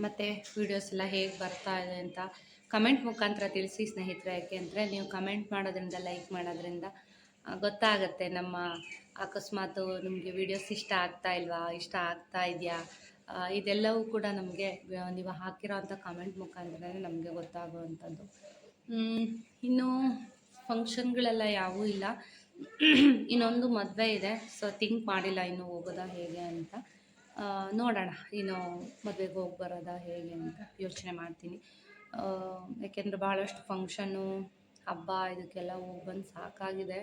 ಮತ್ತು ವೀಡಿಯೋಸ್ ಎಲ್ಲ ಹೇಗೆ ಬರ್ತಾ ಇದೆ ಅಂತ ಕಮೆಂಟ್ ಮುಖಾಂತರ ತಿಳಿಸಿ ಸ್ನೇಹಿತರೆ. ಯಾಕೆ ಅಂದರೆ ನೀವು ಕಮೆಂಟ್ ಮಾಡೋದ್ರಿಂದ ಲೈಕ್ ಮಾಡೋದ್ರಿಂದ ಗೊತ್ತಾಗುತ್ತೆ ನಮ್ಮ ಅಕಸ್ಮಾತು ನಿಮಗೆ ವೀಡಿಯೋಸ್ ಇಷ್ಟ ಆಗ್ತಾ ಇಲ್ವಾ? ಇಷ್ಟ ಆಗ್ತಾ ಇದೆಯಾ? ಇದೆಲ್ಲವೂ ಕೂಡ ನಮಗೆ ನೀವು ಹಾಕಿರೋ ಅಂಥ ಕಾಮೆಂಟ್ ಮುಖಾಂತರನೇ ನಮಗೆ ಗೊತ್ತಾಗುವಂಥದ್ದು. ಇನ್ನೂ ಫಂಕ್ಷನ್ಗಳೆಲ್ಲ ಯಾವೂ ಇಲ್ಲ. ಇನ್ನೊಂದು ಮದುವೆ ಇದೆ ಸೊ ಥಿಂಕ್ ಮಾಡಿಲ್ಲ ಇನ್ನು ಹೋಗೋದಾ ಹೇಗೆ ಅಂತ. ನೋಡೋಣ, ಇನ್ನು ಮದುವೆಗೆ ಹೋಗಿ ಬರೋದಾ ಹೇಗೆ ಅಂತ ಯೋಚನೆ ಮಾಡ್ತೀನಿ. ಯಾಕೆಂದ್ರೆ ಭಾಳಷ್ಟು ಫಂಕ್ಷನ್ನು ಹಬ್ಬ ಇದಕ್ಕೆಲ್ಲ ಹೋಗಿ ಬಂದು ಸಾಕಾಗಿದೆ.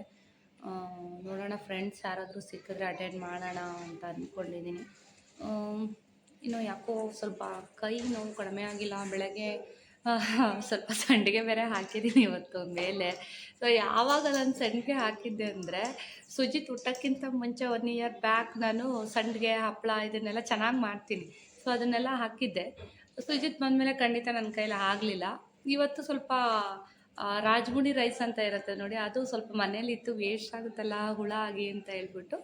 ನೋಡೋಣ ಫ್ರೆಂಡ್ಸ್ ಯಾರಾದರೂ ಸಿಕ್ಕಿದ್ರೆ ಅಟೆಂಡ್ ಮಾಡೋಣ ಅಂತ ಅಂದ್ಕೊಂಡಿದ್ದೀನಿ. ಇನ್ನು ಯಾಕೋ ಸ್ವಲ್ಪ ಕೈ ನೋವು ಕಡಿಮೆ ಆಗಿಲ್ಲ, ಬೆಳಗ್ಗೆ ಸ್ವಲ್ಪ ಸಂಡಿಗೆ ಬೇರೆ ಹಾಕಿದ್ದೀನಿ ಇವತ್ತು ಮೇಲೆ. ಸೊ ಯಾವಾಗ ನಾನು ಸಂಡಿಗೆ ಹಾಕಿದ್ದೆ ಅಂದರೆ, ಸುಜಿತ್ ಊಟಕ್ಕಿಂತ ಮುಂಚೆ ಒನ್ ಇಯರ್ ಬ್ಯಾಕ್ ನಾನು ಸಂಡಿಗೆ ಹಪ್ಪಳ ಇದನ್ನೆಲ್ಲ ಚೆನ್ನಾಗಿ ಮಾಡ್ತೀನಿ. ಸೊ ಅದನ್ನೆಲ್ಲ ಹಾಕಿದ್ದೆ. ಸುಜಿತ್ ಬಂದಮೇಲೆ ಖಂಡಿತ ನನ್ನ ಕೈಲಿ ಆಗಲಿಲ್ಲ. ಇವತ್ತು ಸ್ವಲ್ಪ ರಾಜಗುಣಿ ರೈಸ್ ಅಂತ ಇರುತ್ತೆ ನೋಡಿ, ಅದು ಸ್ವಲ್ಪ ಮನೇಲಿತ್ತು ವೇಸ್ಟ್ ಆಗುತ್ತಲ್ಲ, ಹುಳ ಆಗಿ ಅಂತ ಹೇಳ್ಬಿಟ್ಟು.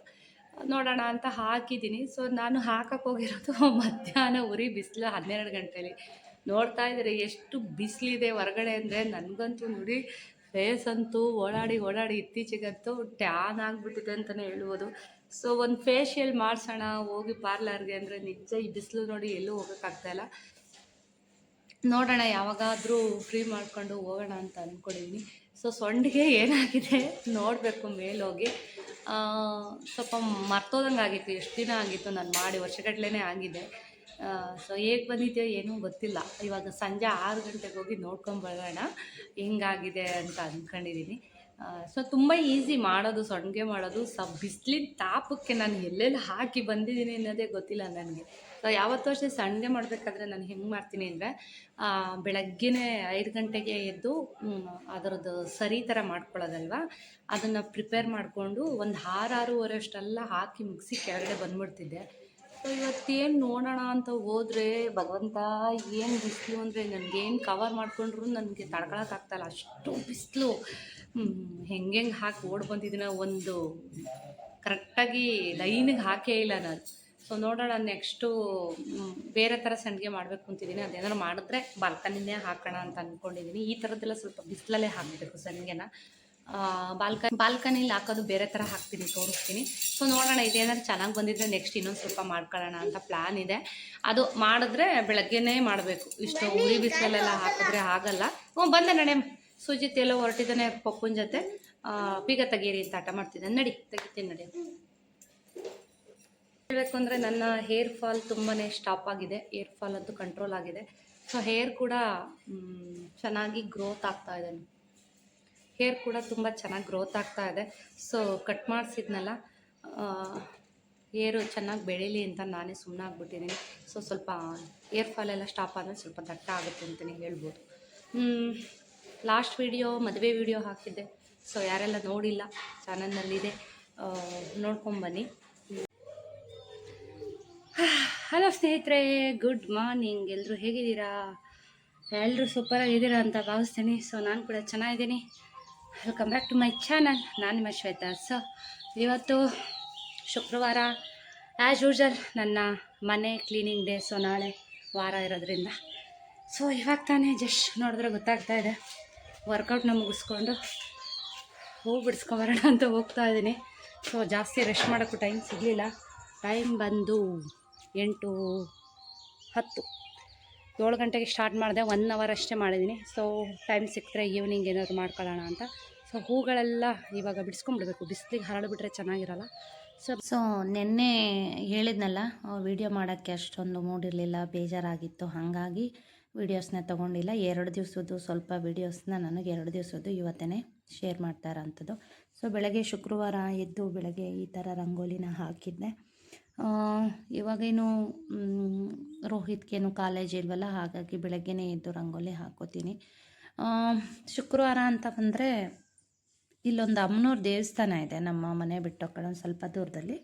ನೋಡೋಣ ಅಂತ ಹಾಕಿದ್ದೀನಿ. ಸೊ ನಾನು ಹಾಕಕ್ಕೆ ಹೋಗಿರೋದು ಮಧ್ಯಾಹ್ನ ಉರಿ ಬಿಸಿಲು ಹನ್ನೆರಡು ಗಂಟೆಲಿ. ನೋಡ್ತಾ ಇದ್ದೀರಿ, ಎಷ್ಟು ಬಿಸಿಲಿದೆ ಹೊರಗಡೆ ಅಂದರೆ. ನನಗಂತೂ ನೋಡಿ ಫೇಸ್ ಅಂತೂ ಓಡಾಡಿ ಓಡಾಡಿ ಇತ್ತೀಚೆಗಂತೂ ಟ್ಯಾನ್ ಆಗಿಬಿಟ್ಟಿದೆ ಅಂತಲೇ ಹೇಳ್ಬೋದು. ಸೊ ಒಂದು ಫೇಶಿಯಲ್ ಮಾಡಿಸೋಣ, ಹೋಗಿ ಪಾರ್ಲರ್ಗೆ ಅಂದರೆ ನಿಜ ಈ ಬಿಸಿಲು ನೋಡಿ ಎಲ್ಲೂ ಹೋಗೋಕ್ಕಾಗ್ತಾಯಿಲ್ಲ ನೋಡೋಣ, ಯಾವಾಗಾದರೂ ಫ್ರೀ ಮಾಡ್ಕೊಂಡು ಹೋಗೋಣ ಅಂತ ಅಂದ್ಕೊಂಡಿದ್ದೀನಿ ಸೊ ಸೊಂಡಿಗೆ ಏನಾಗಿದೆ? ನೋಡಬೇಕು ಮೇಲೋಗಿ. ಸ್ವಲ್ಪ ಮರ್ತೋದಂಗೆ ಆಗಿತ್ತು, ಎಷ್ಟು ದಿನ ಆಗಿತ್ತು ನಾನು ಮಾಡಿ ವರ್ಷಗಟ್ಟಲೆ ಆಗಿದೆ. ಸೊ ಹೇಗೆ ಬಂದಿದೆಯೋ ಏನೂ ಗೊತ್ತಿಲ್ಲ. ಇವಾಗ ಸಂಜೆ ಆರು ಗಂಟೆಗೆ ಹೋಗಿ ನೋಡ್ಕೊಂಬರೋಣ ಹೆಂಗಾಗಿದೆ ಅಂತ ಅಂದ್ಕೊಂಡಿದ್ದೀನಿ ಸೊ ತುಂಬ ಈಸಿ ಮಾಡೋದು ಸೊಂಡಿಗೆ ಮಾಡೋದು. ಸ ಬಿಸಿಲಿನ ತಾಪಕ್ಕೆ ನಾನು ಎಲ್ಲೆಲ್ಲಿ ಹಾಕಿ ಬಂದಿದ್ದೀನಿ ಅನ್ನೋದೇ ಗೊತ್ತಿಲ್ಲ ನನಗೆ. ಯಾವತ್ತೂ ಅಷ್ಟೇ ಸಂಡೆ ಮಾಡಬೇಕಾದ್ರೆ ನಾನು ಹೆಂಗೆ ಮಾಡ್ತೀನಿ ಅಂದರೆ ಬೆಳಗ್ಗೆನೇ ಐದು ಗಂಟೆಗೆ ಎದ್ದು ಅದರದ್ದು ಸರಿ ಥರ ಮಾಡ್ಕೊಳ್ಳೋದಲ್ವ? ಅದನ್ನು ಪ್ರಿಪೇರ್ ಮಾಡಿಕೊಂಡು ಒಂದು ಆರು ಆರೂವರೆ ಅಷ್ಟೆಲ್ಲ ಹಾಕಿ ಮುಗಿಸಿ ಕೆಳಗಡೆ ಬಂದ್ಬಿಡ್ತಿದ್ದೆ. ಸೊ ಇವತ್ತೇನು ನೋಡೋಣ ಅಂತ ಹೋದರೆ, ಭಗವಂತ ಏನು ಬಿಸಿಲು ಅಂದರೆ ನನಗೇನು ಕವರ್ ಮಾಡಿಕೊಂಡ್ರು ನನಗೆ ತಡ್ಕೊಳಕ್ಕಾಗ್ತಾಯಿಲ್ಲ ಅಷ್ಟು ಬಿಸಿಲು. ಹೆಂಗೆಂಗೆ ಹೆಂಗೆ ಹಾಕಿ ಓಡ್ ಬಂದಿದ್ದೀನ ಒಂದು ಕರೆಕ್ಟಾಗಿ ಲೈನಿಗೆ ಹಾಕೇ ಇಲ್ಲ ನಾನು. ಸೊ ನೋಡೋಣ ನೆಕ್ಸ್ಟು ಬೇರೆ ಥರ ಸಂಡಿಗೆ ಮಾಡಬೇಕು ಅಂತಿದ್ದೀನಿ ಅದೇನಾದ್ರು ಮಾಡಿದ್ರೆ ಬಾಲ್ಕನಿನೇ ಹಾಕೋಣ ಅಂತ ಅಂದ್ಕೊಂಡಿದ್ದೀನಿ ಈ ಥರದ್ದೆಲ್ಲ ಸ್ವಲ್ಪ ಬಿಸಿಲಲ್ಲೇ ಹಾಕಬೇಕು ಸಂಡಿಗೆನ. ಬಾಲ್ಕ, ಬಾಲ್ಕನಿಲಿ ಹಾಕೋದು ಬೇರೆ ಥರ ಹಾಕ್ತೀನಿ, ತೋರಿಸ್ತೀನಿ. ಸೊ ನೋಡೋಣ ಇದೇನಾದ್ರು ಚೆನ್ನಾಗಿ ಬಂದಿದ್ರೆ ನೆಕ್ಸ್ಟ್ ಇನ್ನೊಂದು ಸ್ವಲ್ಪ ಮಾಡ್ಕೊಳ್ಳೋಣ ಅಂತ ಪ್ಲ್ಯಾನ್ ಇದೆ. ಅದು ಮಾಡಿದ್ರೆ ಬೆಳಗ್ಗೆನೇ ಮಾಡಬೇಕು. ಇಷ್ಟು ಉರಿ ಬಿಸಿಲಲ್ಲೆಲ್ಲ ಹಾಕಿದ್ರೆ ಆಗಲ್ಲ. ಹ್ಞೂ ಬಂದೆ ನಡೆ. ಸುಜಿತ್ ಎಲ್ಲೋ ಹೊರಟಿದ್ದಾನೆ ಪಪ್ಪನ ಜೊತೆ. ಬೀಗ ತೆಗೀರಿ ಅಂತ ಆಟ ಮಾಡ್ತಿದ್ದಾನೆ. ನಡಿ, ತೆಗಿತೀನಿ ನಡಿ. ಹೇಳಬೇಕು ಅಂದರೆ ನನ್ನ ಹೇರ್ ಫಾಲ್ ತುಂಬಾ ಸ್ಟಾಪ್ ಆಗಿದೆ. ಹೇರ್ ಫಾಲ್ ಅಂತೂ ಕಂಟ್ರೋಲ್ ಆಗಿದೆ. ಸೊ ಹೇರ್ ಕೂಡ ಚೆನ್ನಾಗಿ ಗ್ರೋತ್ ಆಗ್ತಾ ಇದೆ. ಹೇರ್ ಕೂಡ ತುಂಬ ಚೆನ್ನಾಗಿ ಗ್ರೋತ್ ಆಗ್ತಾ ಇದೆ. ಸೊ ಕಟ್ ಮಾಡಿಸಿದ್ನಲ್ಲ ಹೇರು ಚೆನ್ನಾಗಿ ಬೆಳೀಲಿ ಅಂತ ನಾನೇ ಸುಮ್ಮನೆ ಆಗ್ಬಿಟ್ಟಿದ್ದೀನಿ. ಸೊ ಸ್ವಲ್ಪ ಏರ್ ಫಾಲ್ ಎಲ್ಲ ಸ್ಟಾಪ್ ಆದರೆ ಸ್ವಲ್ಪ ದಟ್ಟ ಆಗುತ್ತೆ ಅಂತಲೇ ಹೇಳ್ಬೋದು. ಲಾಸ್ಟ್ ವಿಡಿಯೋ ಮದುವೆ ವಿಡಿಯೋ ಹಾಕಿದ್ದೆ. ಸೊ ಯಾರೆಲ್ಲ ನೋಡಿಲ್ಲ ಚಾನಲ್ನಲ್ಲಿದೆ ನೋಡ್ಕೊಂಬನ್ನಿ ಹಲೋ ಸ್ನೇಹಿತರೆ ಗುಡ್ ಮಾರ್ನಿಂಗ್ ಎಲ್ಲರೂ ಹೇಗಿದ್ದೀರಾ? ಎಲ್ಲರೂ ಸೂಪರಾಗಿದ್ದೀರಾ ಅಂತ ಭಾವಿಸ್ತೀನಿ. ಸೊ ನಾನು ಕೂಡ ಚೆನ್ನಾಗಿದ್ದೀನಿ. Welcome back to my channel ನಾನು ನಿಮ್ಮ ಶ್ವೇತಾ. ಸೊ ಇವತ್ತು ಶುಕ್ರವಾರ ಆ್ಯಸ್ ಯೂಶಲ್ ನನ್ನ ಮನೆ ಕ್ಲೀನಿಂಗ್ ಡೇ ಸೊ ನಾಳೆ ವಾರ ಇರೋದ್ರಿಂದ. ಸೊ ಇವಾಗ ತಾನೇ ಜಸ್ಟ್ ನೋಡಿದ್ರೆ ಗೊತ್ತಾಗ್ತಾ ಇದೆ. ವರ್ಕೌಟ್ನ ಮುಗಿಸ್ಕೊಂಡು ಹೂ ಬಿಡಿಸ್ಕೊಂಬರೋಣ ಅಂತ ಹೋಗ್ತಾ ಇದ್ದೀನಿ. ಸೊ ಜಾಸ್ತಿ ರೆಸ್ಟ್ ಮಾಡೋಕ್ಕೂ ಟೈಮ್ ಸಿಗಲಿಲ್ಲ. ಟೈಮ್ ಬಂದು ಎಂಟು ಹತ್ತು. ಏಳು ಗಂಟೆಗೆ ಸ್ಟಾರ್ಟ್ ಮಾಡಿದೆ, ಒನ್ ಅವರ್ ಅಷ್ಟೇ ಮಾಡಿದ್ದೀನಿ. ಸೊ ಟೈಮ್ ಸಿಕ್ಕರೆ ಈವ್ನಿಂಗ್ ಏನಾದ್ರು ಮಾಡ್ಕೊಳ್ಳೋಣ ಅಂತ. ಸೊ ಹೂಗಳೆಲ್ಲ ಇವಾಗ ಬಿಡಿಸ್ಕೊಂಡ್ಬಿಡ್ಬೇಕು. ಬಿಸಿಲಿಗೆ ಹರಳಿಬಿಟ್ರೆ ಚೆನ್ನಾಗಿರಲ್ಲ. ಸೊ
ಸೊ ನಿನ್ನೆ ಹೇಳಿದ್ನಲ್ಲ ವಿಡಿಯೋ ಮಾಡೋಕ್ಕೆ ಅಷ್ಟೊಂದು ಮೂಡಿರಲಿಲ್ಲ ಬೇಜಾರಾಗಿತ್ತು. ಹಾಗಾಗಿ ವೀಡಿಯೋಸ್ನ ತೊಗೊಂಡಿಲ್ಲ. ಎರಡು ದಿವಸದ್ದು ಸ್ವಲ್ಪ ವೀಡಿಯೋಸ್ನ ನನಗೆ ಎರಡು ದಿವಸದ್ದು ಇವತ್ತೇ ಶೇರ್ ಮಾಡ್ತಾ ಇರೋಂಥದ್ದು. ಸೊ ಬೆಳಗ್ಗೆ ಶುಕ್ರವಾರ ಎದ್ದು ಬೆಳಗ್ಗೆ ಈ ಥರ ರಂಗೋಲಿನ ಹಾಕಿದ್ದೆ. ಇವಾಗೇನು ರೋಹಿತ್ಗೇನು ಕಾಲೇಜ್ ಇಲ್ವಲ್ಲ, ಹಾಗಾಗಿ ಬೆಳಗ್ಗೆನೇ ಎದ್ದು ರಂಗೋಲಿ ಹಾಕೋತೀನಿ. ಶುಕ್ರವಾರ ಅಂತ ಬಂದರೆ ಇಲ್ಲೊಂದು ಅಮ್ಮನೂರು ದೇವಸ್ಥಾನ ಇದೆ, ನಮ್ಮ ಮನೆ ಬಿಟ್ಟು ಕಡೆ ಒಂದು ಸ್ವಲ್ಪ ದೂರದಲ್ಲಿ.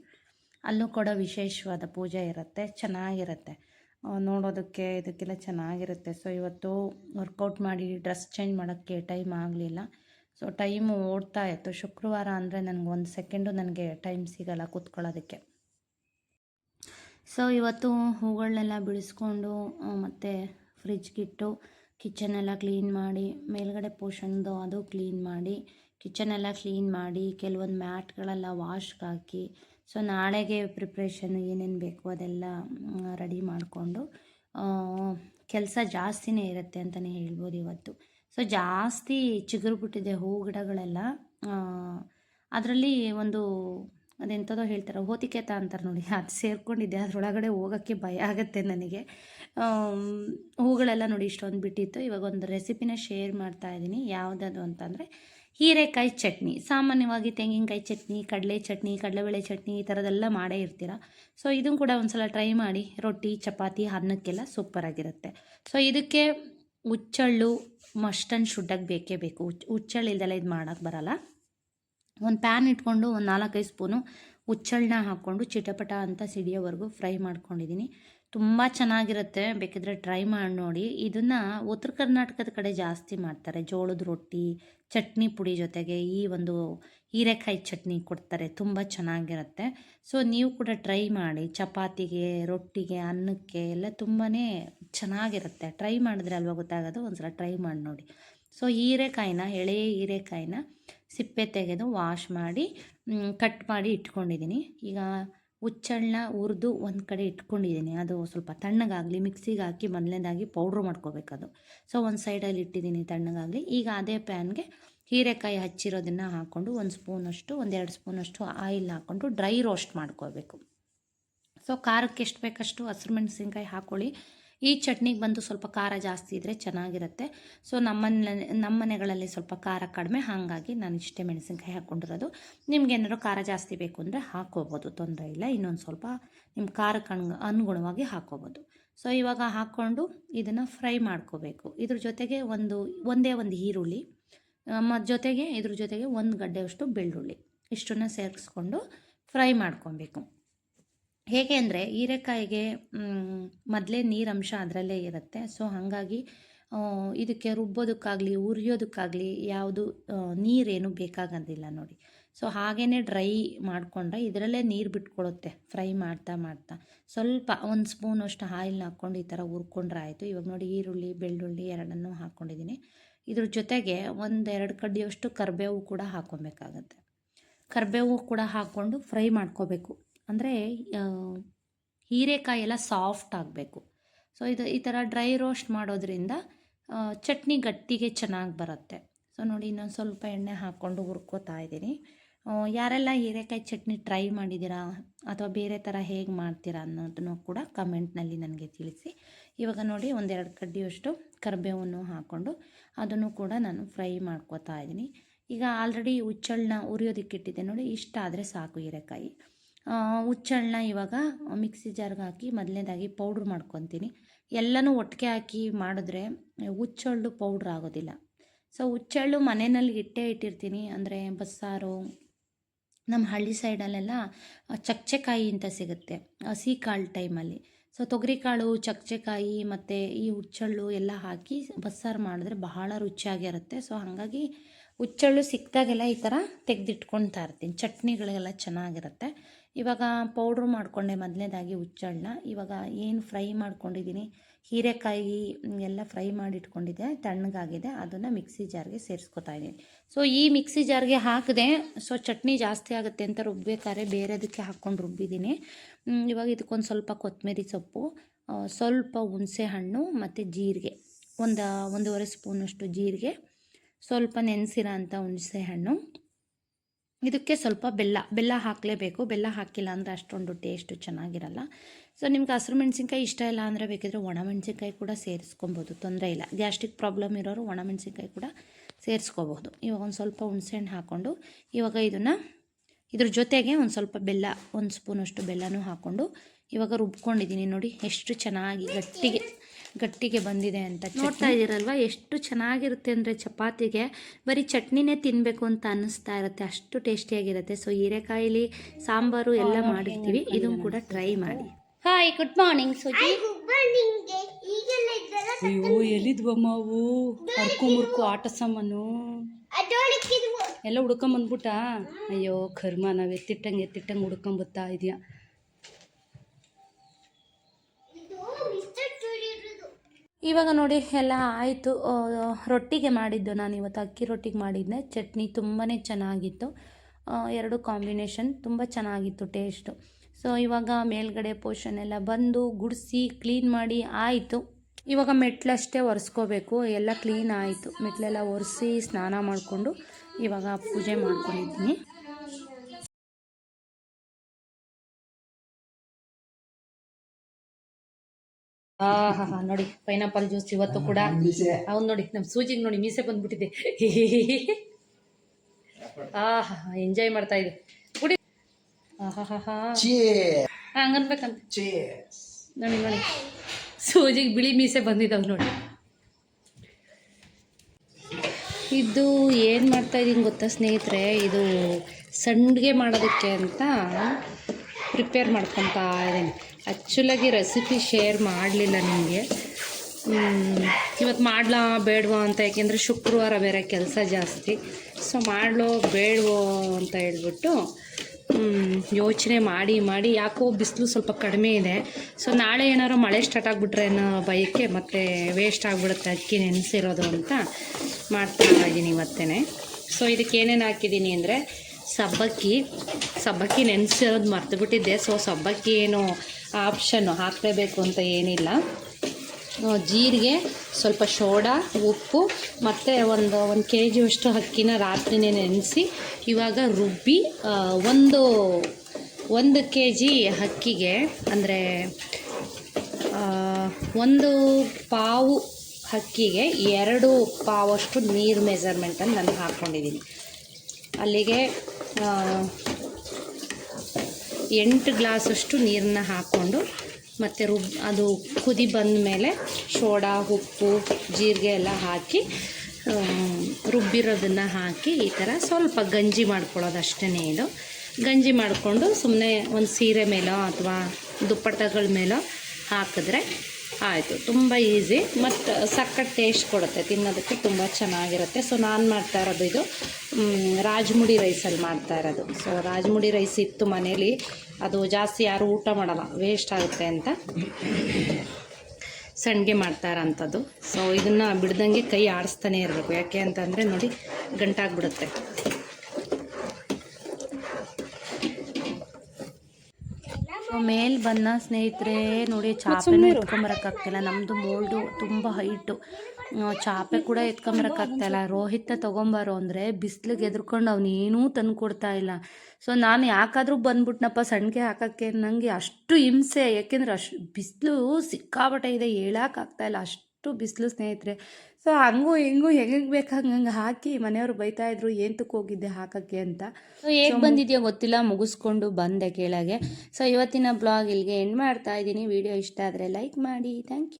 ಅಲ್ಲೂ ಕೂಡ ವಿಶೇಷವಾದ ಪೂಜೆ ಇರುತ್ತೆ, ಚೆನ್ನಾಗಿರುತ್ತೆ. ನೋಡೋದಕ್ಕೆ ಇದಕ್ಕೆಲ್ಲ ಚೆನ್ನಾಗಿರುತ್ತೆ. ಸೊ ಇವತ್ತು ವರ್ಕೌಟ್ ಮಾಡಿ ಡ್ರೆಸ್ ಚೇಂಜ್ ಮಾಡೋಕ್ಕೆ ಟೈಮ್ ಆಗಲಿಲ್ಲ. ಸೊ ಟೈಮು ಓಡ್ತಾ ಇತ್ತು. ಶುಕ್ರವಾರ ಅಂದರೆ ನನಗೆ ಒಂದು ಸೆಕೆಂಡು ನನಗೆ ಟೈಮ್ ಸಿಗಲ್ಲ ಕೂತ್ಕೊಳ್ಳೋದಕ್ಕೆ. ಸೊ ಇವತ್ತು ಹೂಗಳನ್ನೆಲ್ಲ ಬಿಡಿಸ್ಕೊಂಡು ಮತ್ತು ಫ್ರಿಜ್ಗಿಟ್ಟು ಕಿಚನೆಲ್ಲ ಕ್ಲೀನ್ ಮಾಡಿ, ಮೇಲ್ಗಡೆ ಪೋರ್ಷನ್ದು ಅದು ಕ್ಲೀನ್ ಮಾಡಿ, ಕಿಚನೆಲ್ಲ ಕ್ಲೀನ್ ಮಾಡಿ, ಕೆಲವೊಂದು ಮ್ಯಾಟ್ಗಳೆಲ್ಲ ವಾಶ್ಗೆ ಹಾಕಿ, ಸೊ, ನಾಳೆಗೆ ಪ್ರಿಪ್ರೇಷನ್ ಏನೇನು ಬೇಕು ಅದೆಲ್ಲ ರೆಡಿ ಮಾಡಿಕೊಂಡು ಕೆಲಸ ಜಾಸ್ತಿನೇ ಇರುತ್ತೆ ಅಂತಲೇ ಹೇಳ್ಬೋದು ಇವತ್ತು. ಸೊ ಜಾಸ್ತಿ ಚಿಗುರು ಬಿಟ್ಟಿದೆ ಹೂ ಗಿಡಗಳೆಲ್ಲ ಅದರಲ್ಲಿ ಒಂದು ಅದೆಂಥದೋ ಹೇಳ್ತಾರೆ, ಹೋತಿಕೆತ ಅಂತಾರೆ ನೋಡಿ, ಅದು ಸೇರ್ಕೊಂಡಿದ್ದೆ, ಅದರೊಳಗಡೆ ಹೋಗೋಕ್ಕೆ ಭಯ ಆಗುತ್ತೆ ನನಗೆ. ಹೂಗಳೆಲ್ಲ ನೋಡಿ ಇಷ್ಟೊಂದು ಬಿಟ್ಟಿತ್ತು. ಇವಾಗ ಒಂದು ರೆಸಿಪಿನ ಶೇರ್ ಮಾಡ್ತಾ ಇದ್ದೀನಿ. ಯಾವುದದು ಅಂತಂದರೆ, ಹೀರೆಕಾಯಿ ಚಟ್ನಿ. ಸಾಮಾನ್ಯವಾಗಿ ತೆಂಗಿನಕಾಯಿ ಚಟ್ನಿ, ಕಡಲೆ ಚಟ್ನಿ, ಕಡಲೆಬೇಳೆ ಚಟ್ನಿ ಈ ಥರದೆಲ್ಲ ಮಾಡೇ ಇರ್ತೀರ? ಸೊ ಇದನ್ನು ಕೂಡ ಒಂದ್ಸಲ ಟ್ರೈ ಮಾಡಿ, ರೊಟ್ಟಿ, ಚಪಾತಿ, ಅನ್ನಕ್ಕೆಲ್ಲ ಸೂಪರಾಗಿರುತ್ತೆ ಸೊ ಇದಕ್ಕೆ ಹುಚ್ಚಳ್ಳು ಮಸ್ಟ್ ಶುಡ್ಡಕ್ಕೆ ಬೇಕೇ ಬೇಕು. ಹುಚ್ಚ ಹುಚ್ಚಳ್ಳು ಇಲ್ದೆಲ್ಲ ಇದು ಮಾಡೋಕ್ಕೆ ಬರಲ್ಲ. ಒಂದು ಪ್ಯಾನ್ ಇಟ್ಕೊಂಡು ಒಂದು ನಾಲ್ಕೈದು ಸ್ಪೂನು ಹುಚ್ಚಳನ್ನ ಹಾಕ್ಕೊಂಡು ಚಿಟಪಟ ಅಂತ ಸಿಡಿಯೋವರೆಗೂ ಫ್ರೈ ಮಾಡ್ಕೊಂಡಿದ್ದೀನಿ. ತುಂಬ ಚೆನ್ನಾಗಿರುತ್ತೆ. ಬೇಕಿದ್ರೆ ಟ್ರೈ ಮಾಡಿ ನೋಡಿ. ಇದನ್ನು ಉತ್ತರ ಕರ್ನಾಟಕದ ಕಡೆ ಜಾಸ್ತಿ ಮಾಡ್ತಾರೆ. ಜೋಳದ ರೊಟ್ಟಿ, ಚಟ್ನಿ ಪುಡಿ ಜೊತೆಗೆ ಈ ಒಂದು ಹೀರೆಕಾಯಿ ಚಟ್ನಿ ಕೊಡ್ತಾರೆ. ತುಂಬ ಚೆನ್ನಾಗಿರುತ್ತೆ. ಸೊ ನೀವು ಕೂಡ ಟ್ರೈ ಮಾಡಿ. ಚಪಾತಿಗೆ, ರೊಟ್ಟಿಗೆ, ಅನ್ನಕ್ಕೆ ಎಲ್ಲ ತುಂಬಾ ಚೆನ್ನಾಗಿರುತ್ತೆ. ಟ್ರೈ ಮಾಡಿದ್ರೆ ಅಲ್ವಾ ಗೊತ್ತಾಗೋದು? ಒಂದು ಸಲ ಟ್ರೈ ಮಾಡಿ ನೋಡಿ. ಸೊ ಹೀರೆಕಾಯಿನ ಎಳೆ ಹೀರೆಕಾಯಿನ ಸಿಪ್ಪೆ ತೆಗೆದು ವಾಶ್ ಮಾಡಿ ಕಟ್ ಮಾಡಿ ಇಟ್ಕೊಂಡಿದ್ದೀನಿ. ಈಗ ಹುಚ್ಚಳನ್ನ ಹುರಿದು ಒಂದು ಕಡೆ ಇಟ್ಕೊಂಡಿದ್ದೀನಿ. ಅದು ಸ್ವಲ್ಪ ತಣ್ಣಗಾಗಲಿ ಮಿಕ್ಸಿಗೆ ಹಾಕಿ ಮೊದಲನೇದಾಗಿ ಪೌಡ್ರ್ ಮಾಡ್ಕೋಬೇಕದು ಸೊ ಒಂದು ಸೈಡಲ್ಲಿ ಇಟ್ಟಿದ್ದೀನಿ ತಣ್ಣಗಾಗಲಿ. ಈಗ ಅದೇ ಪ್ಯಾನ್ಗೆ ಹೀರೆಕಾಯಿ ಹಚ್ಚಿರೋದನ್ನು ಹಾಕ್ಕೊಂಡು ಒಂದು ಸ್ಪೂನಷ್ಟು ಒಂದೆರಡು ಸ್ಪೂನಷ್ಟು ಆಯಿಲ್ ಹಾಕ್ಕೊಂಡು ಡ್ರೈ ರೋಸ್ಟ್ ಮಾಡ್ಕೋಬೇಕು. ಸೊ ಖಾರಕ್ಕೆ ಎಷ್ಟು ಬೇಕಷ್ಟು ಹಸಿರು ಮೆಣಸಿನ್ಕಾಯಿ ಹಾಕ್ಕೊಳ್ಳಿ ಈ ಚಟ್ನಿಗೆ ಬಂದು ಸ್ವಲ್ಪ ಖಾರ ಜಾಸ್ತಿ ಇದ್ದರೆ ಚೆನ್ನಾಗಿರುತ್ತೆ. ಸೊ ನಮ್ಮನೆ ನಮ್ಮ ಮನೆಗಳಲ್ಲಿ ಸ್ವಲ್ಪ ಖಾರ ಕಡಿಮೆ, ಹಾಗಾಗಿ ನಾನು ಇಷ್ಟೇ ಮೆಣಸಿನ್ಕಾಯಿ ಹಾಕ್ಕೊಂಡಿರೋದು ನಿಮ್ಗೆ ಏನಾದ್ರು ಖಾರ ಜಾಸ್ತಿ ಬೇಕು ಅಂದರೆ ಹಾಕ್ಕೋಬೋದು, ತೊಂದರೆ ಇಲ್ಲ. ಇನ್ನೊಂದು ಸ್ವಲ್ಪ ನಿಮ್ಮ ಖಾರಕ್ಕೆ ಅನ್, ಅನುಗುಣವಾಗಿ ಹಾಕ್ಕೋಬೋದು. ಸೊ ಇವಾಗ ಹಾಕ್ಕೊಂಡು ಇದನ್ನು ಫ್ರೈ ಮಾಡ್ಕೋಬೇಕು. ಇದ್ರ ಜೊತೆಗೆ ಒಂದು, ಒಂದೇ ಒಂದು ಈರುಳ್ಳಿ ಮತ್ತು ಜೊತೆಗೆ, ಇದ್ರ ಜೊತೆಗೆ ಒಂದು ಗಡ್ಡೆಯಷ್ಟು ಬೆಳ್ಳುಳ್ಳಿ, ಇಷ್ಟನ್ನು ಸೇರಿಸ್ಕೊಂಡು ಫ್ರೈ ಮಾಡ್ಕೊಬೇಕು. ಹೇಗೆ ಅಂದರೆ ಹೀರೆಕಾಯಿಗೆ ಮೊದಲೇ ನೀರಂಶ ಅದರಲ್ಲೇ ಇರುತ್ತೆ. ಸೊ ಹಾಗಾಗಿ ಇದಕ್ಕೆ ರುಬ್ಬೋದಕ್ಕಾಗಲಿ, ಉರಿಯೋದಕ್ಕಾಗಲಿ ಯಾವುದು ನೀರೇನು ಬೇಕಾಗೋದಿಲ್ಲ ನೋಡಿ. ಸೊ ಹಾಗೇ ಡ್ರೈ ಮಾಡಿಕೊಂಡ್ರೆ ಇದರಲ್ಲೇ ನೀರು ಬಿಟ್ಕೊಳುತ್ತೆ, ಫ್ರೈ ಮಾಡ್ತಾ ಮಾಡ್ತಾ. ಸ್ವಲ್ಪ ಒಂದು ಸ್ಪೂನಷ್ಟು ಆಯಿಲ್ನ ಹಾಕ್ಕೊಂಡು ಈ ಥರ ಹುರ್ಕೊಂಡ್ರೆ ಆಯಿತು. ಇವಾಗ ನೋಡಿ ಈರುಳ್ಳಿ, ಬೆಳ್ಳುಳ್ಳಿ ಎರಡನ್ನೂ ಹಾಕ್ಕೊಂಡಿದ್ದೀನಿ ಇದ್ರ ಜೊತೆಗೆ ಒಂದೆರಡು ಕಡ್ಡಿಯಷ್ಟು ಕರಿಬೇವು ಕೂಡ ಹಾಕ್ಕೊಬೇಕಾಗತ್ತೆ. ಕರಿಬೇವು ಕೂಡ ಹಾಕ್ಕೊಂಡು ಫ್ರೈ ಮಾಡ್ಕೋಬೇಕು. ಅಂದರೆ ಹೀರೆಕಾಯಿ ಎಲ್ಲ ಸಾಫ್ಟ್ ಆಗಬೇಕು. ಸೊ ಇದು ಈ ಥರ ಡ್ರೈ ರೋಸ್ಟ್ ಮಾಡೋದ್ರಿಂದ ಚಟ್ನಿ ಗಟ್ಟಿಗೆ ಚೆನ್ನಾಗಿ ಬರುತ್ತೆ. ಸೊ ನೋಡಿ ಇನ್ನೊಂದು ಸ್ವಲ್ಪ ಎಣ್ಣೆ ಹಾಕ್ಕೊಂಡು ಹುರ್ಕೋತಾ ಇದ್ದೀನಿ. ಯಾರೆಲ್ಲ ಹೀರೆಕಾಯಿ ಚಟ್ನಿ ಟ್ರೈ ಮಾಡಿದ್ದೀರಾ, ಅಥವಾ ಬೇರೆ ಥರ ಹೇಗೆ ಮಾಡ್ತೀರಾ ಅನ್ನೋದನ್ನು ಕೂಡ ಕಮೆಂಟ್ನಲ್ಲಿ ನನಗೆ ತಿಳಿಸಿ. ಇವಾಗ ನೋಡಿ ಒಂದೆರಡು ಕಡ್ಡಿಯಷ್ಟು ಕರಿಬೇವನ್ನು ಹಾಕ್ಕೊಂಡು ಅದನ್ನು ಕೂಡ ನಾನು ಫ್ರೈ ಮಾಡ್ಕೋತಾ ಇದ್ದೀನಿ. ಈಗ ಆಲ್ರೆಡಿ ಹುಚ್ಚಳನ್ನ ಉರಿಯೋದಕ್ಕೆ ಇಟ್ಟಿದ್ದೆ ನೋಡಿ ಇಷ್ಟ ಆದರೆ ಸಾಕು ಹೀರೆಕಾಯಿ. ಹುಚ್ಚಳನ್ನ ಇವಾಗ ಮಿಕ್ಸಿ ಜಾರ್ಗೆ ಹಾಕಿ ಮೊದಲನೇದಾಗಿ ಪೌಡ್ರ್ ಮಾಡ್ಕೊತೀನಿ. ಎಲ್ಲನೂ ಒಟ್ಟಿಗೆ ಹಾಕಿ ಮಾಡಿದ್ರೆ ಹುಚ್ಚಳ್ಳು ಪೌಡ್ರ್ ಆಗೋದಿಲ್ಲ. ಸೊ ಹುಚ್ಚಳ್ಳು ಮನೆಯಲ್ಲಿ ಇಟ್ಟೇ ಇಟ್ಟಿರ್ತೀನಿ. ಅಂದರೆ ಬಸ್ಸಾರು, ನಮ್ಮ ಹಳ್ಳಿ ಸೈಡಲ್ಲೆಲ್ಲ ಚಕ್ಚೆಕಾಯಿ ಅಂತ ಸಿಗುತ್ತೆ, ಹಸಿ ಕಾಳು ಟೈಮಲ್ಲಿ. ಸೊ ಸೊ ತೊಗರಿಕಾಳು ಚಕ್ಚೆಕಾಯಿ ಮತ್ತು ಈ ಹುಚ್ಚಳ್ಳು ಎಲ್ಲ ಹಾಕಿ ಬಸ್ಸಾರು ಮಾಡಿದ್ರೆ ಬಹಳ ರುಚಿಯಾಗಿರುತ್ತೆ. ಸೊ, ಹಾಗಾಗಿ ಹುಚ್ಚಳ್ಳು ಸಿಕ್ಕಿದಾಗೆಲ್ಲ ಈ ಥರ ತೆಗೆದಿಟ್ಕೊಳ್ತಾ ಇರ್ತೀನಿ. ಚಟ್ನಿಗಳಿಗೆಲ್ಲ ಚೆನ್ನಾಗಿರುತ್ತೆ. ಇವಾಗ ಪೌಡ್ರ್ ಮಾಡಿಕೊಂಡೆ ಮೊದಲನೇದಾಗಿ ಹುಚ್ಚಳ್ಳನ್ನ ಇವಾಗ ಏನು ಫ್ರೈ ಮಾಡ್ಕೊಂಡಿದ್ದೀನಿ, ಹೀರೆಕಾಯಿ ಎಲ್ಲ ಫ್ರೈ ಮಾಡಿ ಇಟ್ಕೊಂಡಿದ್ದೆ ತಣ್ಣಗಾಗಿದೆ. ಅದನ್ನು ಮಿಕ್ಸಿ ಜಾರ್ಗೆ ಸೇರಿಸ್ಕೊತಾ ಇದ್ದೀನಿ. ಸೊ ಈ ಮಿಕ್ಸಿ ಜಾರ್ಗೆ ಹಾಕಿದೆ ಸೊ ಚಟ್ನಿ ಜಾಸ್ತಿ ಆಗುತ್ತೆ ಅಂತ ರುಬ್ಬೇಕಾದ್ರೆ ಬೇರೆದಕ್ಕೆ ಹಾಕ್ಕೊಂಡು ರುಬ್ಬಿದ್ದೀನಿ. ಇವಾಗ ಇದಕ್ಕೊಂದು ಸ್ವಲ್ಪ ಕೊತ್ತಂಬರಿ ಸೊಪ್ಪು ಸ್ವಲ್ಪ ಹುಣಸೆ ಹಣ್ಣು ಮತ್ತು ಜೀರಿಗೆ. ಒಂದು, ಒಂದೂವರೆ ಸ್ಪೂನಷ್ಟು ಜೀರಿಗೆ. ಸ್ವಲ್ಪ ನೆನೆಸಿರೋ ಅಂಥ ಹುಣಸೆ ಹಣ್ಣು ಇದಕ್ಕೆ ಸ್ವಲ್ಪ ಬೆಲ್ಲ ಬೆಲ್ಲ ಹಾಕಲೇಬೇಕು. ಬೆಲ್ಲ ಹಾಕಿಲ್ಲ ಅಂದರೆ ಅಷ್ಟೊಂದು ಟೇಸ್ಟು ಚೆನ್ನಾಗಿರಲ್ಲ. ಸೊ ನಿಮ್ಗೆ ಹಸಿರು ಮೆಣಸಿನ್ಕಾಯಿ ಇಷ್ಟ ಇಲ್ಲ ಅಂದರೆ ಬೇಕಿದ್ರೆ ಒಣಮೆಣಸಿನ್ಕಾಯಿ ಕೂಡ ಸೇರಿಸ್ಕೊಬೋದು. ತೊಂದರೆ ಇಲ್ಲ. ಗ್ಯಾಸ್ಟ್ರಿಕ್ ಪ್ರಾಬ್ಲಮ್ ಇರೋರು ಒಣಮೆಣಸಿನ್ಕಾಯಿ ಕೂಡ ಸೇರಿಸ್ಕೋಬಹುದು. ಇವಾಗ ಒಂದು ಸ್ವಲ್ಪ ಹುಣಸೆಹಣ್ಣು ಹಾಕ್ಕೊಂಡು ಇವಾಗ ಇದನ್ನು ಇದ್ರ ಜೊತೆಗೆ ಒಂದು ಸ್ವಲ್ಪ ಬೆಲ್ಲ, ಒಂದು ಸ್ಪೂನಷ್ಟು ಬೆಲ್ಲನೂ ಹಾಕ್ಕೊಂಡು ಇವಾಗ ರುಬ್ಕೊಂಡಿದ್ದೀನಿ ನೋಡಿ. ಎಷ್ಟು ಚೆನ್ನಾಗಿ ಗಟ್ಟಿಗೆ ಗಟ್ಟಿಗೆ ಬಂದಿದೆ ಅಂತ ನೋಡ್ತಾ ಇದ್ದೀರಲ್ವ? ಎಷ್ಟು ಚೆನ್ನಾಗಿರುತ್ತೆ ಅಂದರೆ ಚಪಾತಿಗೆ. ಬರೀ ಚಟ್ನಿನೇ ತಿನ್ನಬೇಕು ಅಂತ ಅನ್ನಿಸ್ತಾ ಇರುತ್ತೆ. ಅಷ್ಟು ಟೇಸ್ಟಿಯಾಗಿರುತ್ತೆ. ಸೊ ಹೀರೆಕಾಯಿಲಿ ಸಾಂಬಾರು ಎಲ್ಲ ಮಾಡಿರ್ತೀವಿ. ಇದನ್ನು ಕೂಡ ಟ್ರೈ ಮಾಡಿ. ಹಾಯ್ ಗುಡ್ ಮಾರ್ನಿಂಗ್ ಸುಜಿ
ಅಯ್ಯೋ ಎಲ್ಲಿದ್ವಮ್ಮ ಅವು ಹರ್ಕು ಮುರ್ಕು ಆಟ ಸಾಮಾನು. ಎಲ್ಲ ಹುಡ್ಕೊಂಬಂದ್ಬಿಟ್ಟ? ಅಯ್ಯೋ ಕರ್ಮ ನಾವು ಎತ್ತಿಟ್ಟಂಗೆ ಎತ್ತಿಟ್ಟಂಗೆ ಹುಡ್ಕೊಂಬತ್ತಾ ಇದೆಯಾ.
ಇವಾಗ ನೋಡಿ, ಎಲ್ಲ ಆಯಿತು. ರೊಟ್ಟಿಗೆ ಮಾಡಿದ್ದು ನಾನು ಇವತ್ತು. ಅಕ್ಕಿ ರೊಟ್ಟಿಗೆ ಮಾಡಿದ್ದೆ. ಚಟ್ನಿ ತುಂಬಾ ಚೆನ್ನಾಗಿತ್ತು. ಎರಡು ಕಾಂಬಿನೇಷನ್ ತುಂಬ ಚೆನ್ನಾಗಿತ್ತು ಟೇಸ್ಟು. ಸೊ, ಇವಾಗ ಮೇಲ್ಗಡೆ ಪೋರ್ಷನ್ ಎಲ್ಲ ಬಂದು ಗುಡಿಸಿ ಕ್ಲೀನ್ ಮಾಡಿ ಆಯಿತು. ಇವಾಗ ಮೆಟ್ಲಷ್ಟೇ ಒರೆಸ್ಕೋಬೇಕು. ಎಲ್ಲ ಕ್ಲೀನ್ ಆಯಿತು. ಮೆಟ್ಲೆಲ್ಲ ಒರೆಸಿ ಸ್ನಾನ ಮಾಡಿಕೊಂಡು ಇವಾಗ ಪೂಜೆ ಮಾಡ್ಕೊಂಡಿದ್ದೀನಿ. ಆ ಹಾ ಹಾ ನೋಡಿ ಪೈನಾಪಲ್ ಜ್ಯೂಸ್ ಇವತ್ತು ಕೂಡ. ಅವ್ನು ನೋಡಿ ನಮ್ಮ ಸೂಜಿಗೆ ನೋಡಿ ಮೀಸೆ ಬಂದ್ಬಿಟ್ಟಿದೆ. ಆ ಹಾ ಹಾ ಎಂಜಾಯ್ ಮಾಡ್ತಾ ಇದೆ ಕುಡಿ ಹಂಗನ್ಬೇಕಂತ. ನೋಡಿ ನೋಡಿ. ಸೂಜಿಗೆ ಬಿಳಿ ಮೀಸೆ ಬಂದಿದ್ದಾವೆ ನೋಡಿ. ಇದು ಏನು ಮಾಡ್ತಾ ಇದೀನಿ ಗೊತ್ತಾ ಸ್ನೇಹಿತರೆ? ಇದು ಸಂಡಿಗೆ ಮಾಡೋದಕ್ಕೆ ಅಂತ ಪ್ರಿಪೇರ್ ಮಾಡ್ಕೊತಾ ಇದ್ದೀನಿ. ಆ್ಯಕ್ಚುಲಾಗಿ ರೆಸಿಪಿ ಶೇರ್ ಮಾಡಲಿಲ್ಲ ನಿಮಗೆ. ಇವತ್ತು ಮಾಡ್ಲಾ ಬೇಡವಾ ಅಂತ, ಯಾಕೆಂದರೆ ಶುಕ್ರವಾರ ಬೇರೆ ಕೆಲಸ ಜಾಸ್ತಿ. ಸೊ ಮಾಡಲೋ ಬೇಡವೋ ಅಂತ ಹೇಳ್ಬಿಟ್ಟು ಯೋಚನೆ ಮಾಡಿ ಮಾಡಿ, ಯಾಕೋ ಬಿಸಿಲು ಸ್ವಲ್ಪ ಕಡಿಮೆ ಇದೆ. ಸೊ ನಾಳೆ ಏನಾದ್ರು ಮಳೆ ಸ್ಟಾರ್ಟ್ ಆಗಿಬಿಟ್ರೆ ಅನ್ನೋ ಭಯಕ್ಕೆ ಮತ್ತೆ ವೇಸ್ಟ್ ಆಗಿಬಿಡುತ್ತೆ. ಅಕ್ಕಿ ನೆನೆಸಿರೋದು ಅಂತ ಮಾಡ್ತಾ ಇದ್ದೀನಿ ಇವತ್ತೇ ಸೊ ಇದಕ್ಕೆ ಏನೇನು ಹಾಕಿದ್ದೀನಿ ಅಂದರೆ ಸಬ್ಬಕ್ಕಿ ಸಬ್ಬಕ್ಕಿ ನೆನೆಸಿರೋದು ಮರ್ತುಬಿಟ್ಟಿದ್ದೆ. ಸೊ ಸಬ್ಬಕ್ಕಿ ಏನು ಆಪ್ಷನ್ನು ಹಾಕಲೇಬೇಕು ಅಂತ ಏನಿಲ್ಲ. ಜೀರಿಗೆ, ಸ್ವಲ್ಪ ಶೋಡಾ, ಉಪ್ಪು, ಮತ್ತು ಒಂದು ಒಂದು ಕೆ ಜಿಯಷ್ಟು ಅಕ್ಕಿನ ರಾತ್ರಿನೇ ನೆನೆಸಿ, ಇವಾಗ ರುಬ್ಬಿ ಒಂದು ಒಂದು ಕೆ ಜಿ ಅಕ್ಕಿಗೆ ಅಂದರೆ ಒಂದು ಪಾವು ಅಕ್ಕಿಗೆ ಎರಡು ಪಾವಷ್ಟು ನೀರು ಮೆಜರ್ಮೆಂಟನ್ನು ನಾನು ಹಾಕ್ಕೊಂಡಿದ್ದೀನಿ. ಅಲ್ಲಿಗೆ ಎಂಟು ಗ್ಲಾಸಷ್ಟು ನೀರನ್ನ ಹಾಕ್ಕೊಂಡು, ಮತ್ತು ರುಬ್, ಅದು ಕುದಿ ಬಂದ ಮೇಲೆ ಸೋಡಾ, ಉಪ್ಪು, ಜೀರಿಗೆ ಎಲ್ಲ ಹಾಕಿ ರುಬ್ಬಿರೋದನ್ನು ಹಾಕಿ ಈ ಥರ ಸ್ವಲ್ಪ ಗಂಜಿ ಮಾಡ್ಕೊಳ್ಳೋದು ಅಷ್ಟೇ ಇದು ಗಂಜಿ ಮಾಡಿಕೊಂಡು ಸುಮ್ಮನೆ ಒಂದು ಸೀರೆ ಮೇಲೋ ಅಥವಾ ದುಪ್ಪಟ್ಟಗಳ ಮೇಲೋ ಹಾಕಿದ್ರೆ ಆಯಿತು, ತುಂಬ ಈಸಿ ಮತ್ತು ಸಕ್ಕತ್ ಟೇಸ್ಟ್ ಕೊಡುತ್ತೆ, ತಿನ್ನೋದಕ್ಕೆ ತುಂಬ ಚೆನ್ನಾಗಿರುತ್ತೆ. ಸೊ ನಾನು ಮಾಡ್ತಾ ಇರೋದು ಇದು ರಾಜ್ಮುಡಿ ರೈಸಲ್ಲಿ ಮಾಡ್ತಾ ಇರೋದು. ಸೊ ರಾಜ್ಮುಡಿ ರೈಸ್ ಇತ್ತು ಮನೇಲಿ, ಅದು ಜಾಸ್ತಿ ಯಾರು ಊಟ ಮಾಡಲ್ಲ ವೇಸ್ಟ್ ಆಗುತ್ತೆ ಅಂತ. ಸಂಡಿಗೆ ಮಾಡ್ತಾ ಇರೋಂಥದ್ದು. ಸೊ ಇದನ್ನು ಬಿಡ್ದಂಗೆ ಕೈ ಆಡಿಸ್ತಾನೆ ಇರಬೇಕು. ಯಾಕೆ ಅಂತಂದರೆ ನೋಡಿ, ಗಂಟಾಗ್ಬಿಡುತ್ತೆ. ಮೇಲ್ ಬಂದ ಸ್ನೇಹಿತರೆ ನೋಡಿ ಚಾಪೆನೂ ಎತ್ಕೊಂಬರಕ್ಕಾಗ್ತಿಲ್ಲ. ನಮ್ಮದು ಮೋಲ್ಡು ತುಂಬ ಹೈಟು ಚಾಪೆ ಕೂಡ ಎತ್ಕೊಂಬರಕ್ಕಾಗ್ತಾಯಿಲ್ಲ ರೋಹಿತ ತೊಗೊಂಬಾರೋ ಅಂದರೆ ಬಿಸಿಲಿಗೆ ಎದ್ರುಕೊಂಡು ಅವನೇನೂ ತಂದು ಕೊಡ್ತಾ ಇಲ್ಲ. ಸೊ ನಾನು ಯಾಕಾದರೂ ಬಂದ್ಬಿಟ್ನಪ್ಪ ಸಣ್ಣಗೆ ಹಾಕೋಕ್ಕೆ ನನಗೆ ಅಷ್ಟು ಹಿಂಸೆ. ಯಾಕೆಂದ್ರೆ ಅಷ್ಟು ಬಿಸಿಲು ಸಿಕ್ಕಾಬಟ್ಟೆ ಇದೆ. ಹೇಳೋಕ್ಕಾಗ್ತಾಯಿಲ್ಲ ಅಷ್ಟು ಬಿಸಿಲು ಸ್ನೇಹಿತರೆ. ಸೊ ಹಂಗೂ ಹಿಂಗೂ ಹೆಂಗೆ ಬೇಕು ಹಂಗೆ ಹಾಕಿ ಮನೆಯವರು ಬೈತಾ ಇದ್ರು ಏಂತಕ್ಕೆ ಹೋಗಿದ್ದೆ ಹಾಕಕ್ಕೆ ಅಂತ? ಸೊ ಹೇಗೆ ಬಂದಿದೆಯೋ ಗೊತ್ತಿಲ್ಲ ಮುಗಿಸ್ಕೊಂಡು ಬಂದೆ ಕೆಳಗೆ. ಸೊ ಇವತ್ತಿನ ಬ್ಲಾಗ್ ಇಲ್ಲಿಗೆ ಎಂಡ್ ಮಾಡ್ತಾ ಇದ್ದೀನಿ. ವಿಡಿಯೋ ಇಷ್ಟ ಆದರೆ ಲೈಕ್ ಮಾಡಿ. Thank you